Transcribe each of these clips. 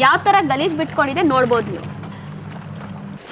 ಯಾವ ತರ ಗಲೀಜ್ ಬಿಟ್ಕೊಂಡಿದೆ ನೋಡ್ಬೋದು ನೀವು.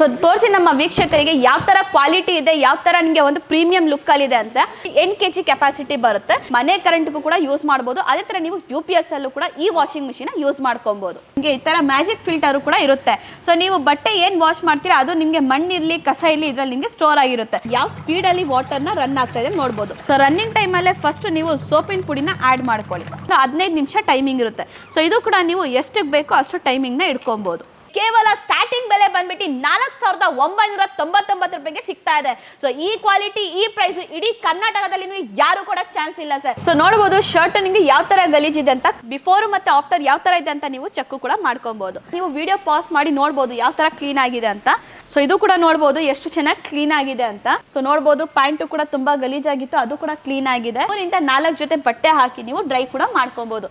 ಸೊ ತೋರಿಸಿ ನಮ್ಮ ವೀಕ್ಷಕರಿಗೆ ಯಾವ ಥರ ಕ್ವಾಲಿಟಿ ಇದೆ, ಯಾವ ಥರ ನಿಮಗೆ ಒಂದು ಪ್ರೀಮಿಯಂ ಲುಕ್ಕಲ್ಲಿದೆ ಅಂತ. ಎಂಟು ಕೆ ಜಿ ಕೆಪಾಸಿಟಿ ಬರುತ್ತೆ. ಮನೆ ಕರೆಂಟ್ಗೂ ಕೂಡ ಯೂಸ್ ಮಾಡ್ಬೋದು. ಅದೇ ಥರ ನೀವು ಯು ಪಿ ಎಸ್ ಅಲ್ಲೂ ಕೂಡ ಈ ವಾಷಿಂಗ್ ಮಿಷಿನ್ ಯೂಸ್ ಮಾಡ್ಕೊಬಹುದು ನಿಮಗೆ ಈ ಥರ ಮ್ಯಾಜಿಕ್ ಫಿಲ್ಟರು ಕೂಡ ಇರುತ್ತೆ. ಸೊ ನೀವು ಬಟ್ಟೆ ಏನು ವಾಶ್ ಮಾಡ್ತೀರಾ, ಅದು ನಿಮಗೆ ಮಣ್ಣಿರಲಿ, ಕಸ ಇರಲಿ, ಇದರಲ್ಲಿ ನಿಮಗೆ ಸ್ಟೋರ್ ಆಗಿರುತ್ತೆ. ಯಾವ ಸ್ಪೀಡಲ್ಲಿ ನ ರನ್ ಆಗ್ತಾ ಇದೆ ನೋಡ್ಬೋದು. ಸೊ ರನ್ನಿಂಗ್ ಟೈಮಲ್ಲೇ ಫಸ್ಟ್ ನೀವು ಸೋಪಿನ ಪುಡಿನ ಆ್ಯಡ್ ಮಾಡ್ಕೊಳ್ಳಿ. ಹದಿನೈದು ನಿಮಿಷ ಟೈಮಿಂಗ್ ಇರುತ್ತೆ. ಸೊ ಇದು ಕೂಡ ನೀವು ಎಷ್ಟಕ್ಕೆ ಬೇಕೋ ಅಷ್ಟು ಟೈಮಿಂಗ್ನ ಇಟ್ಕೊಬೋದು. ಕೇವಲ ಸ್ಟಾರ್ಟಿಂಗ್ ಬೆಲೆ ಬಂದ್ಬಿಟ್ಟು ನಾಲ್ಕು ಸಾವಿರದ ಒಂಬೈನೂರ ತೊಂಬತ್ತೊಂಬತ್ತು ರೂಪಾಯಿಗೆ ಸಿಗ್ತಾ ಇದೆ. ಸೊ ಈ ಕ್ವಾಲಿಟಿ ಈ ಪ್ರೈಸ್ ಇಡೀ ಕರ್ನಾಟಕದಲ್ಲಿ ಯಾರು ಕೊಡಕ್ ಚಾನ್ಸ್ ಇಲ್ಲ ಸರ್. ಸೊ ನೋಡಬಹುದು ಶರ್ಟ್ ನಿಮಗೆ ಯಾವ ತರ ಗಲೀಜಿದೆ ಅಂತ ಬಿಫೋರ್ ಮತ್ತೆ ಆಫ್ಟರ್ ಯಾವ ತರ ಇದೆ ಅಂತ ನೀವು ಚೆಕ್ ಕೂಡ ಮಾಡ್ಕೊಬಹುದು ನೀವು ವಿಡಿಯೋ ಪಾಸ್ ಮಾಡಿ ನೋಡಬಹುದು ಯಾವ ತರ ಕ್ಲೀನ್ ಆಗಿದೆ ಅಂತ. ಸೊ ಇದು ಕೂಡ ನೋಡಬಹುದು ಎಷ್ಟು ಚೆನ್ನಾಗಿ ಕ್ಲೀನ್ ಆಗಿದೆ ಅಂತ. ಸೊ ನೋಡಬಹುದು ಪ್ಯಾಂಟ್ ಕೂಡ ತುಂಬಾ ಗಲೀಜಾಗಿತ್ತು ಅದು ಕೂಡ ಕ್ಲೀನ್ ಆಗಿದೆ. ಮೂರಿಂದ ನಾಲ್ಕು ಜೊತೆ ಬಟ್ಟೆ ಹಾಕಿ ನೀವು ಡ್ರೈ ಕೂಡ ಮಾಡ್ಕೊಬಹುದು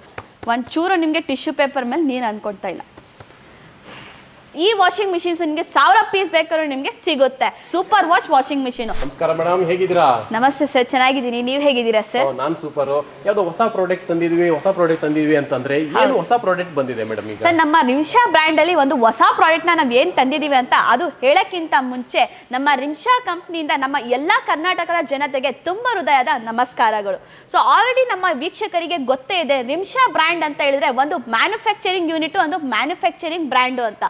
ಒಂಚೂರು ನಿಮಗೆ ಟಿಶ್ಯೂ ಪೇಪರ್ ಮೇಲೆ ನೀರು ಅನ್ಕೊಳ್ತಾ ಇಲ್ಲ. ಈ ವಾಷಿಂಗ್ ಮಿಷಿನ್ಸ್ ನಿಮಗೆ ಸಾವಿರ ಪೀಸ್ ಬೇಕಾದ್ರೂ ನಿಮಗೆ ಸಿಗುತ್ತೆ. ಸೂಪರ್ ವಾಶ್ ವಾಷಿಂಗ್ ಮಿಷಿನ್ ನಮಸ್ಕಾರ ಮೇಡಮ್ ಹೇಗಿದ್ದೀರಾ? ನಮಸ್ತೆ ಸರ್ ಚೆನ್ನಾಗಿದ್ದೀನಿ. ನೀವು ಹೇಗಿದ್ದೀರಾ ಸರ್ ನಾನು ಸೂಪರ್ ಯಾವ್ದೋ ಹೊಸ ಪ್ರಾಡಕ್ಟ್ ತಂದಿದ್ವಿ ಹೊಸ ಪ್ರಾಡಕ್ಟ್ ತಂದಿದ್ವಿ ಅಂತಂದ್ರೆ ಏನು ಹೊಸ ಪ್ರಾಡಕ್ಟ್ ಬಂದಿದೆ ಮೇಡಮ್ ಈಗ? ಸರ್ ನಮ್ಮ ರಿಮ್ಶಾ ಬ್ರ್ಯಾಂಡ್ ಅಲ್ಲಿ ಒಂದು ಹೊಸ ಪ್ರಾಡಕ್ಟ್ನ ನಾವು ಏನು ತಂದಿದ್ದೀವಿ ಅಂತ ಅದು ಹೇಳಕ್ಕಿಂತ ಮುಂಚೆ ನಮ್ಮ ರಿಮ್ಶಾ ಕಂಪ್ನಿಯಿಂದ ನಮ್ಮ ಎಲ್ಲಾ ಕರ್ನಾಟಕದ ಜನತೆಗೆ ತುಂಬಾ ಹೃದಯದ ನಮಸ್ಕಾರಗಳು. ಸೊ ಆಲ್ರೆಡಿ ನಮ್ಮ ವೀಕ್ಷಕರಿಗೆ ಗೊತ್ತೇ ಇದೆ ರಿಮ್ಶಾ ಬ್ರ್ಯಾಂಡ್ ಅಂತ ಹೇಳಿದ್ರೆ ಒಂದು ಮ್ಯಾನುಫ್ಯಾಕ್ಚರಿಂಗ್ ಯೂನಿಟ್ ಒಂದು ಮ್ಯಾನುಫ್ಯಾಕ್ಚರಿಂಗ್ ಬ್ರ್ಯಾಂಡು ಅಂತ.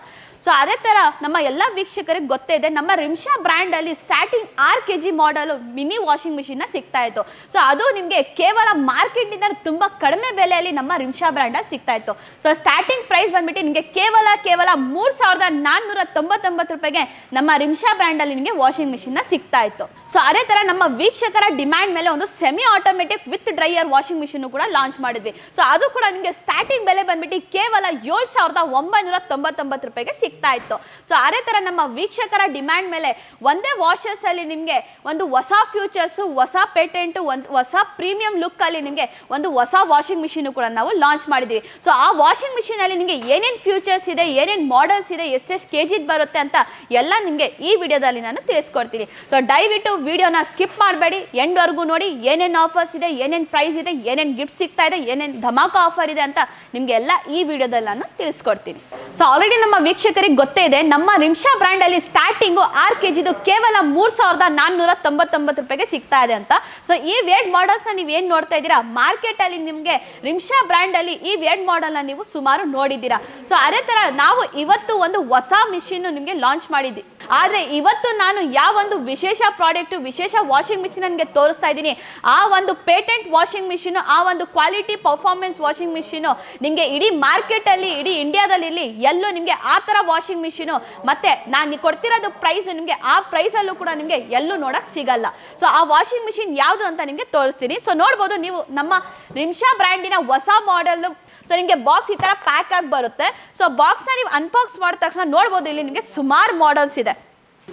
ಸೊ ಅದೇ ಥರ ನಮ್ಮ ಎಲ್ಲ ವೀಕ್ಷಕರಿಗೆ ಗೊತ್ತೇ ಇದೆ, ನಮ್ಮ ರಿಮ್ಶಾ ಬ್ರ್ಯಾಂಡಲ್ಲಿ ಸ್ಟಾರ್ಟಿಂಗ್ ಆರ್ ಕೆ ಜಿ ಮಾಡಲು ಮಿನಿ ವಾಷಿಂಗ್ ಮಿಷಿನ್ನ ಸಿಗ್ತಾ ಇತ್ತು. ಸೊ ಅದು ನಿಮಗೆ ಕೇವಲ ಮಾರ್ಕೆಟ್ನಿಂದ ತುಂಬ ಕಡಿಮೆ ಬೆಲೆಯಲ್ಲಿ ನಮ್ಮ ರಿಮ್ಶಾ ಬ್ರ್ಯಾಂಡಲ್ಲಿ ಸಿಗ್ತಾ ಇತ್ತು. ಸೊ ಸ್ಟಾರ್ಟಿಂಗ್ ಪ್ರೈಸ್ ಬಂದ್ಬಿಟ್ಟು ನಿಮಗೆ ಕೇವಲ ಕೇವಲ ಮೂರು ಸಾವಿರದ ನಾನ್ನೂರ ತೊಂಬತ್ತೊಂಬತ್ತು ರೂಪಾಯಿಗೆ ನಮ್ಮ ರಿಮ್ಶಾ ಬ್ರ್ಯಾಂಡಲ್ಲಿ ನಿಮಗೆ ವಾಷಿಂಗ್ ಮಿಷಿನ್ನ ಸಿಗ್ತಾ ಇತ್ತು. ಸೊ ಅದೇ ಥರ ನಮ್ಮ ವೀಕ್ಷಕರ ಡಿಮ್ಯಾಂಡ್ ಮೇಲೆ ಒಂದು semi automatic with dryer washing machine ಕೂಡ ಲಾಂಚ್ ಮಾಡಿದ್ವಿ. ಸೊ ಅದು ಕೂಡ ನಿಮಗೆ ಸ್ಟಾರ್ಟಿಂಗ್ ಬೆಲೆ ಬಂದ್ಬಿಟ್ಟು ಕೇವಲ ಏಳು ಸಾವಿರದ ಒಂಬೈನೂರ ತೊಂಬತ್ತೊಂಬತ್ತು ರೂಪಾಯಿಗೆ ಸಿಗ್ತಾ ಇತ್ತು. ಸೊ ಅದೇ ಥರ ನಮ್ಮ ವೀಕ್ಷಕರ ಡಿಮ್ಯಾಂಡ್ ಮೇಲೆ ಒಂದೇ ವಾಷರ್ಸ್ ಅಲ್ಲಿ ನಿಮಗೆ ಒಂದು ಹೊಸ ಫ್ಯೂಚರ್ಸು ಹೊಸ ಪೇಟೆಂಟು ಒಂದು ಹೊಸ ಪ್ರೀಮಿಯಂ ಲುಕ್ ಅಲ್ಲಿ ನಿಮಗೆ ಒಂದು ಹೊಸ ವಾಷಿಂಗ್ ಮಿಷಿನ್ ಕೂಡ ನಾವು ಲಾಂಚ್ ಮಾಡಿದ್ವಿ. ಸೊ ಆ ವಾಷಿಂಗ್ ಮಿಷಿನ್ ಅಲ್ಲಿ ನಿಮಗೆ ಏನೇನು ಫ್ಯೂಚರ್ಸ್ ಇದೆ, ಏನೇನು ಮಾಡಲ್ಸ್ ಇದೆ, ಎಷ್ಟೆಷ್ಟು ಕೆ ಜಿದ್ ಬರುತ್ತೆ ಅಂತ ಎಲ್ಲ ನಿಮಗೆ ಈ ವಿಡಿಯೋದಲ್ಲಿ ನಾನು ತಿಳಿಸ್ಕೊಡ್ತೀನಿ. ಸೊ ದಯವಿಟ್ಟು ವಿಡಿಯೋನ ಸ್ಕಿಪ್ ಮಾಡಬೇಡಿ. ಎಂಡ್ವರೆಗೂ ನೋಡಿ ಏನೇನು ಆಫರ್ಸ್ ಇದೆ, ಏನೇನು ಪ್ರೈಸ್ ಇದೆ, ಏನೇನು ಗಿಫ್ಟ್ ಸಿಗ್ತಾ ಇದೆ, ಏನೇನು ಧಮಾಕ ಆಫರ್ ಇದೆ ಅಂತ ನಿಮಗೆ ಎಲ್ಲ ಈ ವಿಡಿಯೋದಲ್ಲಿ ನಾನು ತಿಳಿಸ್ಕೊಡ್ತೀನಿ. ಸೊ ಆಲ್ರೆಡಿ ನಮ್ಮ ವೀಕ್ಷಕರಿಗೆ ಗೊತ್ತೇ ಇದೆ, ನಮ್ಮ ರಿಮ್ಷಾ ಬ್ರ್ಯಾಂಡ್ ಅಲ್ಲಿ ಸ್ಟಾರ್ಟಿಂಗು ಆರ್ ಕೆ ಜಿದು ಕೇವಲ ಮೂರು ಸಾವಿರದ ನಾನ್ನೂರ ತೊಂಬತ್ತೊಂಬತ್ತು ರೂಪಾಯಿಗೆ ಸಿಗ್ತಾ ಇದೆ ಅಂತ. ಸೊ ಈ ವೇಡ್ನ ನೀವು ಏನು ನೋಡ್ತಾ ಇದ್ದೀರಾ? ಮಾರ್ಕೆಟ್ ಅಲ್ಲಿ ನಿಮಗೆ ರಿಮ್ಷಾ ಬ್ರ್ಯಾಂಡ್ ಅಲ್ಲಿ ಈ ವೇಡ್ನ ನೀವು ಸುಮಾರು ನೋಡಿದ್ದೀರಾ. ಸೊ ಅದೇ ತರ ನಾವು ಇವತ್ತು ಒಂದು ಹೊಸ ಮಿಷಿನ್ ನಿಮಗೆ ಲಾಂಚ್ ಮಾಡಿದ್ವಿ. ಆದರೆ ಇವತ್ತು ನಾನು ಯಾವ ಒಂದು ವಿಶೇಷ ಪ್ರಾಡಕ್ಟ್ ವಿಶೇಷ ವಾಷಿಂಗ್ ಮಿಷಿನ್ ನನಗೆ ತೋರಿಸ್ತಾ ಇದ್ದೀನಿ. ಆ ಒಂದು ಪೇಟೆಂಟ್ ವಾಷಿಂಗ್ ಮಿಷಿನ್ ಆ ಒಂದು ಕ್ವಾಲಿಟಿ ಪರ್ಫಾರ್ಮೆನ್ಸ್ ವಾಷಿಂಗ್ ಮಿಷಿನ್ ನಿಮಗೆ ಇಡೀ ಮಾರ್ಕೆಟಲ್ಲಿ ಇಡೀ ಇಂಡಿಯಾದಲ್ಲಿ ಎಲ್ಲೂ ನಿಮಗೆ ಆ ಥರ ವಾಷಿಂಗ್ ಮಿಷಿನು. ಮತ್ತೆ ನಾನು ಕೊಡ್ತಿರೋದು ಪ್ರೈಸ್ ನಿಮಗೆ, ಆ ಪ್ರೈಸಲ್ಲೂ ಕೂಡ ನಿಮಗೆ ಎಲ್ಲೂ ನೋಡಕ್ ಸಿಗಲ್ಲ. ಸೊ ಆ ವಾಷಿಂಗ್ ಮಿಷಿನ್ ಯಾವುದು ಅಂತ ನಿಮಗೆ ತೋರಿಸ್ತೀನಿ. ಸೊ ನೋಡ್ಬೋದು ನೀವು ನಮ್ಮ ನಿಮಿಷಾ ಬ್ರ್ಯಾಂಡಿನ ಹೊಸ ಮಾಡೆಲ್ಲು ಸೊ ನಿಮಗೆ ಬಾಕ್ಸ್ ಈ ಥರ ಪ್ಯಾಕ್ ಆಗಿ ಬರುತ್ತೆ. ಸೊ ಬಾಕ್ಸ್ನ ನೀವು ಅನ್ಬಾಕ್ಸ್ ಮಾಡಿದ ತಕ್ಷಣ ನೋಡ್ಬೋದು, ಇಲ್ಲಿ ನಿಮಗೆ ಸುಮಾರು ಮಾಡೆಲ್ಸ್ ಇದೆ.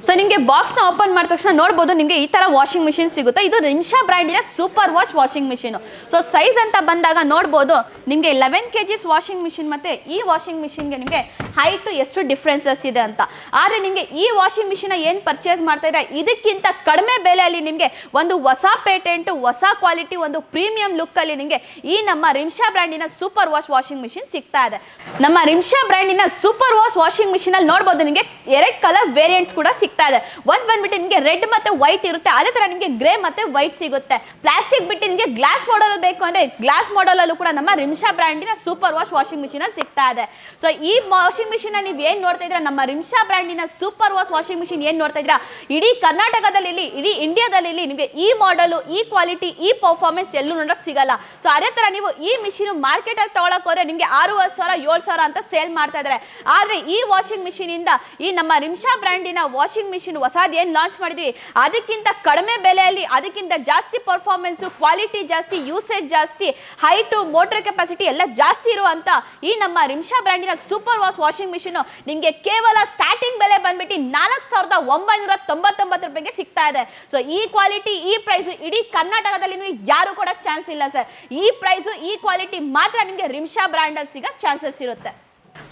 ಸೊ ನಿಮಗೆ ಬಾಕ್ಸ್ನ ಓಪನ್ ಮಾಡಿದ ತಕ್ಷಣ ನೋಡ್ಬೋದು, ನಿಮಗೆ ಈ ಥರ ವಾಷಿಂಗ್ ಮಿಷಿನ್ ಸಿಗುತ್ತೆ. ಇದು ರಿಮ್ಶಾ ಬ್ರ್ಯಾಂಡಿನ super wash washing machine so size ಅಂತ ಬಂದಾಗ ನೋಡ್ಬೋದು, ನಿಮಗೆ eleven K Gs washing machine ಮತ್ತು ಈ ವಾಷಿಂಗ್ ಮಿಷಿನ್ಗೆ ನಿಮಗೆ ಹೈಟು ಎಷ್ಟು ಡಿಫ್ರೆನ್ಸಸ್ ಇದೆ ಅಂತ. ಆದರೆ ನಿಮಗೆ ಈ ವಾಷಿಂಗ್ ಮಿಷಿನ ಏನು ಪರ್ಚೇಸ್ ಮಾಡ್ತಾ ಇದ್ರೆ ಇದಕ್ಕಿಂತ ಕಡಿಮೆ ಬೆಲೆಯಲ್ಲಿ ನಿಮಗೆ ಒಂದು ಹೊಸ ಪೇಟೆಂಟು ಹೊಸ ಕ್ವಾಲಿಟಿ ಒಂದು ಪ್ರೀಮಿಯಂ ಲುಕ್ಕಲ್ಲಿ ನಿಮಗೆ ಈ ನಮ್ಮ ರಿಮ್ಷಾ ಬ್ರ್ಯಾಂಡಿನ ಸೂಪರ್ ವಾಶ್ ವಾಷಿಂಗ್ ಮಿಷಿನ್ ಸಿಗ್ತಾ ಇದೆ. ನಮ್ಮ ರಿಮ್ಷಾ ಬ್ರ್ಯಾಂಡಿನ ಸೂಪರ್ ವಾಶ್ ವಾಷಿಂಗ್ ಮಿಷಿನಲ್ಲಿ ನೋಡ್ಬೋದು, ನಿಮಗೆ ಎರಡು ಕಲರ್ ವೇರಿಯಂಟ್ಸ್ ಕೂಡ ಸಿಗ್ತಾ ಇದೆ. ಒಂದು ಬಂದ್ಬಿಟ್ಟು ನಿಮಗೆ ರೆಡ್ ಮತ್ತೆ ವೈಟ್ ಇರುತ್ತೆ. ಅದೇ ತರ ನಿಮಗೆ ಗ್ರೇ ಮತ್ತೆ ವೈಟ್ ಸಿಗುತ್ತೆ. ಪ್ಲಾಸ್ಟಿಕ್ ಬಿಟ್ಟು ನಿಮಗೆ ಗ್ಲಾಸ್ ಮಾಡಲ್ ಬೇಕು ಅಂದರೆ ಗ್ಲಾಸ್ ಮಾಡಲಲ್ಲೂ ಕೂಡ ನಮ್ಮ ರಿಮ್ಶಾ ಬ್ರ್ಯಾಂಡಿನ ಸೂಪರ್ ವಾಶ್ ವಾಷಿಂಗ್ ಮಿಷಿನಲ್ಲಿ ಸಿಗ್ತಾ ಇದೆ. ಸೊ ಈ ವಾಷಿಂಗ್ ಮಿಷಿನ್ ನೀವು ಏನು ನೋಡ್ತಾ ಇದ್ದೀರಾ? ನಮ್ಮ ರಿಮ್ಶಾ ಬ್ರ್ಯಾಂಡಿನ ಸೂಪರ್ ವಾಶ್ ವಾಷಿಂಗ್ ಮಿಷಿನ್ ಏನು ನೋಡ್ತಾ ಇದ್ರ ಇಡೀ ಕರ್ನಾಟಕದಲ್ಲಿ ಇಲ್ಲಿ, ಇಡೀ ಇಂಡಿಯಾದಲ್ಲಿ ಇಲ್ಲಿ ನಿಮಗೆ ಈ ಮಾಡಲು, ಈ ಕ್ವಾಲಿಟಿ, ಈ ಪರ್ಫಾರ್ಮೆನ್ಸ್ ಎಲ್ಲೂ ನೋಡೋಕೆ ಸಿಗಲ್ಲ. ಸೊ ಅದೇ ತರ ನೀವು ಈ ಮಿಷಿನ್ ಮಾರ್ಕೆಟ್ ಅಲ್ಲಿ ತಗೊಳಕ್ ಹೋದ್ರೆ ನಿಮಗೆ ಆರೂವರೆ ಸಾವಿರ, ಏಳು ಸಾವಿರ ಅಂತ ಸೇಲ್ ಮಾಡ್ತಾ ಇದ್ದಾರೆ ಆದರೆ ಈ ವಾಷಿಂಗ್ ಮಿಷಿನಿಂದ ಈ ನಮ್ಮ ರಿಮ್ಶಾ ಬ್ರ್ಯಾಂಡಿನ ವಾಷಿಂಗ್ ಮಿಷಿನ್ ಹೊಸದು ಏನು ಲಾಂಚ್ ಮಾಡಿದ್ವಿ. ಅದಕ್ಕಿಂತ ಕಡಿಮೆ ಬೆಲೆಯಲ್ಲಿ, ಅದಕ್ಕಿಂತ ಜಾಸ್ತಿ ಪರ್ಫಾರ್ಮೆನ್ಸು ಕ್ವಾಲಿಟಿ ಜಾಸ್ತಿ ಯೂಸೇಜ್ ಜಾಸ್ತಿ ಹೈಟು ಮೋಟರ್ ಕೆಪಾಸಿಟಿ ಎಲ್ಲ ಜಾಸ್ತಿ ಇರುವಂತ ಈ ನಮ್ಮ ರಿಮ್ಶಾ ಬ್ರ್ಯಾಂಡಿನ ಸೂಪರ್ ವಾಶ್ ವಾಷಿಂಗ್ ಮಿಷಿನ್ ನಿಮಗೆ ಕೇವಲ ಸ್ಟಾರ್ಟಿಂಗ್ ಬೆಲೆ ಬಂದ್ಬಿಟ್ಟು ನಾಲ್ಕು ಸಾವಿರದ ಒಂಬೈನೂರ ತೊಂಬತ್ತೊಂಬತ್ತು ರೂಪಾಯಿಗೆ ಸಿಗ್ತಾ ಇದೆ. ಸೊ ಈ ಕ್ವಾಲಿಟಿ ಈ ಪ್ರೈಸ್ ಇಡೀ ಕರ್ನಾಟಕದಲ್ಲಿ ಯಾರು ಕೊಡೋಕೆ ಚಾನ್ಸ್ ಇಲ್ಲ ಸರ್ ಈ ಪ್ರೈಸು ಈ ಕ್ವಾಲಿಟಿ ಮಾತ್ರ ನಿಮಗೆ ರಿಮ್ಶಾ ಬ್ರ್ಯಾಂಡಲ್ಲಿ ಸಿಗೋ ಚಾನ್ಸಸ್ ಇರುತ್ತೆ.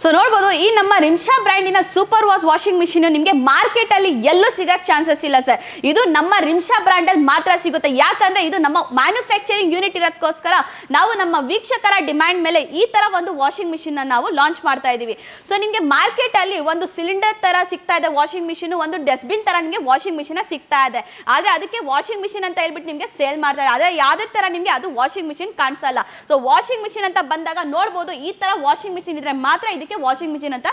ಸೊ ನೋಡ್ಬೋದು, ಈ ನಮ್ಮ ರಿಮ್ಶಾ ಬ್ರ್ಯಾಂಡಿನ ಸೂಪರ್ ವಾಶ್ ವಾಷಿಂಗ್ ಮಿಷಿನ್ ನಿಮಗೆ ಮಾರ್ಕೆಟಲ್ಲಿ ಎಲ್ಲೂ ಸಿಗೋ ಚಾನ್ಸಸ್ ಇಲ್ಲ ಸರ್ ಇದು ನಮ್ಮ ರಿಮ್ಶಾ ಬ್ರ್ಯಾಂಡಲ್ಲಿ ಮಾತ್ರ ಸಿಗುತ್ತೆ. ಯಾಕಂದರೆ ಇದು ನಮ್ಮ ಮ್ಯಾನುಫ್ಯಾಕ್ಚರಿಂಗ್ ಯೂನಿಟ್ ಇರೋದಕ್ಕೋಸ್ಕರ ನಾವು ನಮ್ಮ ವೀಕ್ಷಕರ ಡಿಮ್ಯಾಂಡ್ ಮೇಲೆ ಈ ಥರ ಒಂದು ವಾಷಿಂಗ್ ಮಿಷಿನ್ನ ನಾವು ಲಾಂಚ್ ಮಾಡ್ತಾ ಇದ್ದೀವಿ ಸೊ ನಿಮಗೆ ಮಾರ್ಕೆಟಲ್ಲಿ ಒಂದು ಸಿಲಿಂಡರ್ ಥರ ಸಿಗ್ತಾ ಇದೆ ವಾಷಿಂಗ್ ಮಿಷಿನ್ ಒಂದು ಡಸ್ಟ್ಬಿನ್ ಥರ ನಿಮಗೆ ವಾಷಿಂಗ್ ಮಿಷಿನ ಸಿಗ್ತಾ ಇದೆ. ಆದರೆ ಅದಕ್ಕೆ ವಾಷಿಂಗ್ ಮಿಷಿನ್ ಅಂತ ಹೇಳ್ಬಿಟ್ಟು ನಿಮಗೆ ಸೇಲ್ ಮಾಡ್ತಾರೆ ಆದರೆ ಯಾವುದೇ ಥರ ನಿಮಗೆ ಅದು ವಾಷಿಂಗ್ ಮಿಷಿನ್ ಕಾಣಿಸಲ್ಲ. ಸೊ ವಾಷಿಂಗ್ ಮಿಷಿನ್ ಅಂತ ಬಂದಾಗ ನೋಡ್ಬೋದು, ಈ ಥರ ವಾಷಿಂಗ್ ಮಿಷಿನ್ ಇದ್ರೆ ಮಾತ್ರ ಇದಕ್ಕೆ ವಾಷಿಂಗ್ ಮಿಷಿನ್ ಅಂತ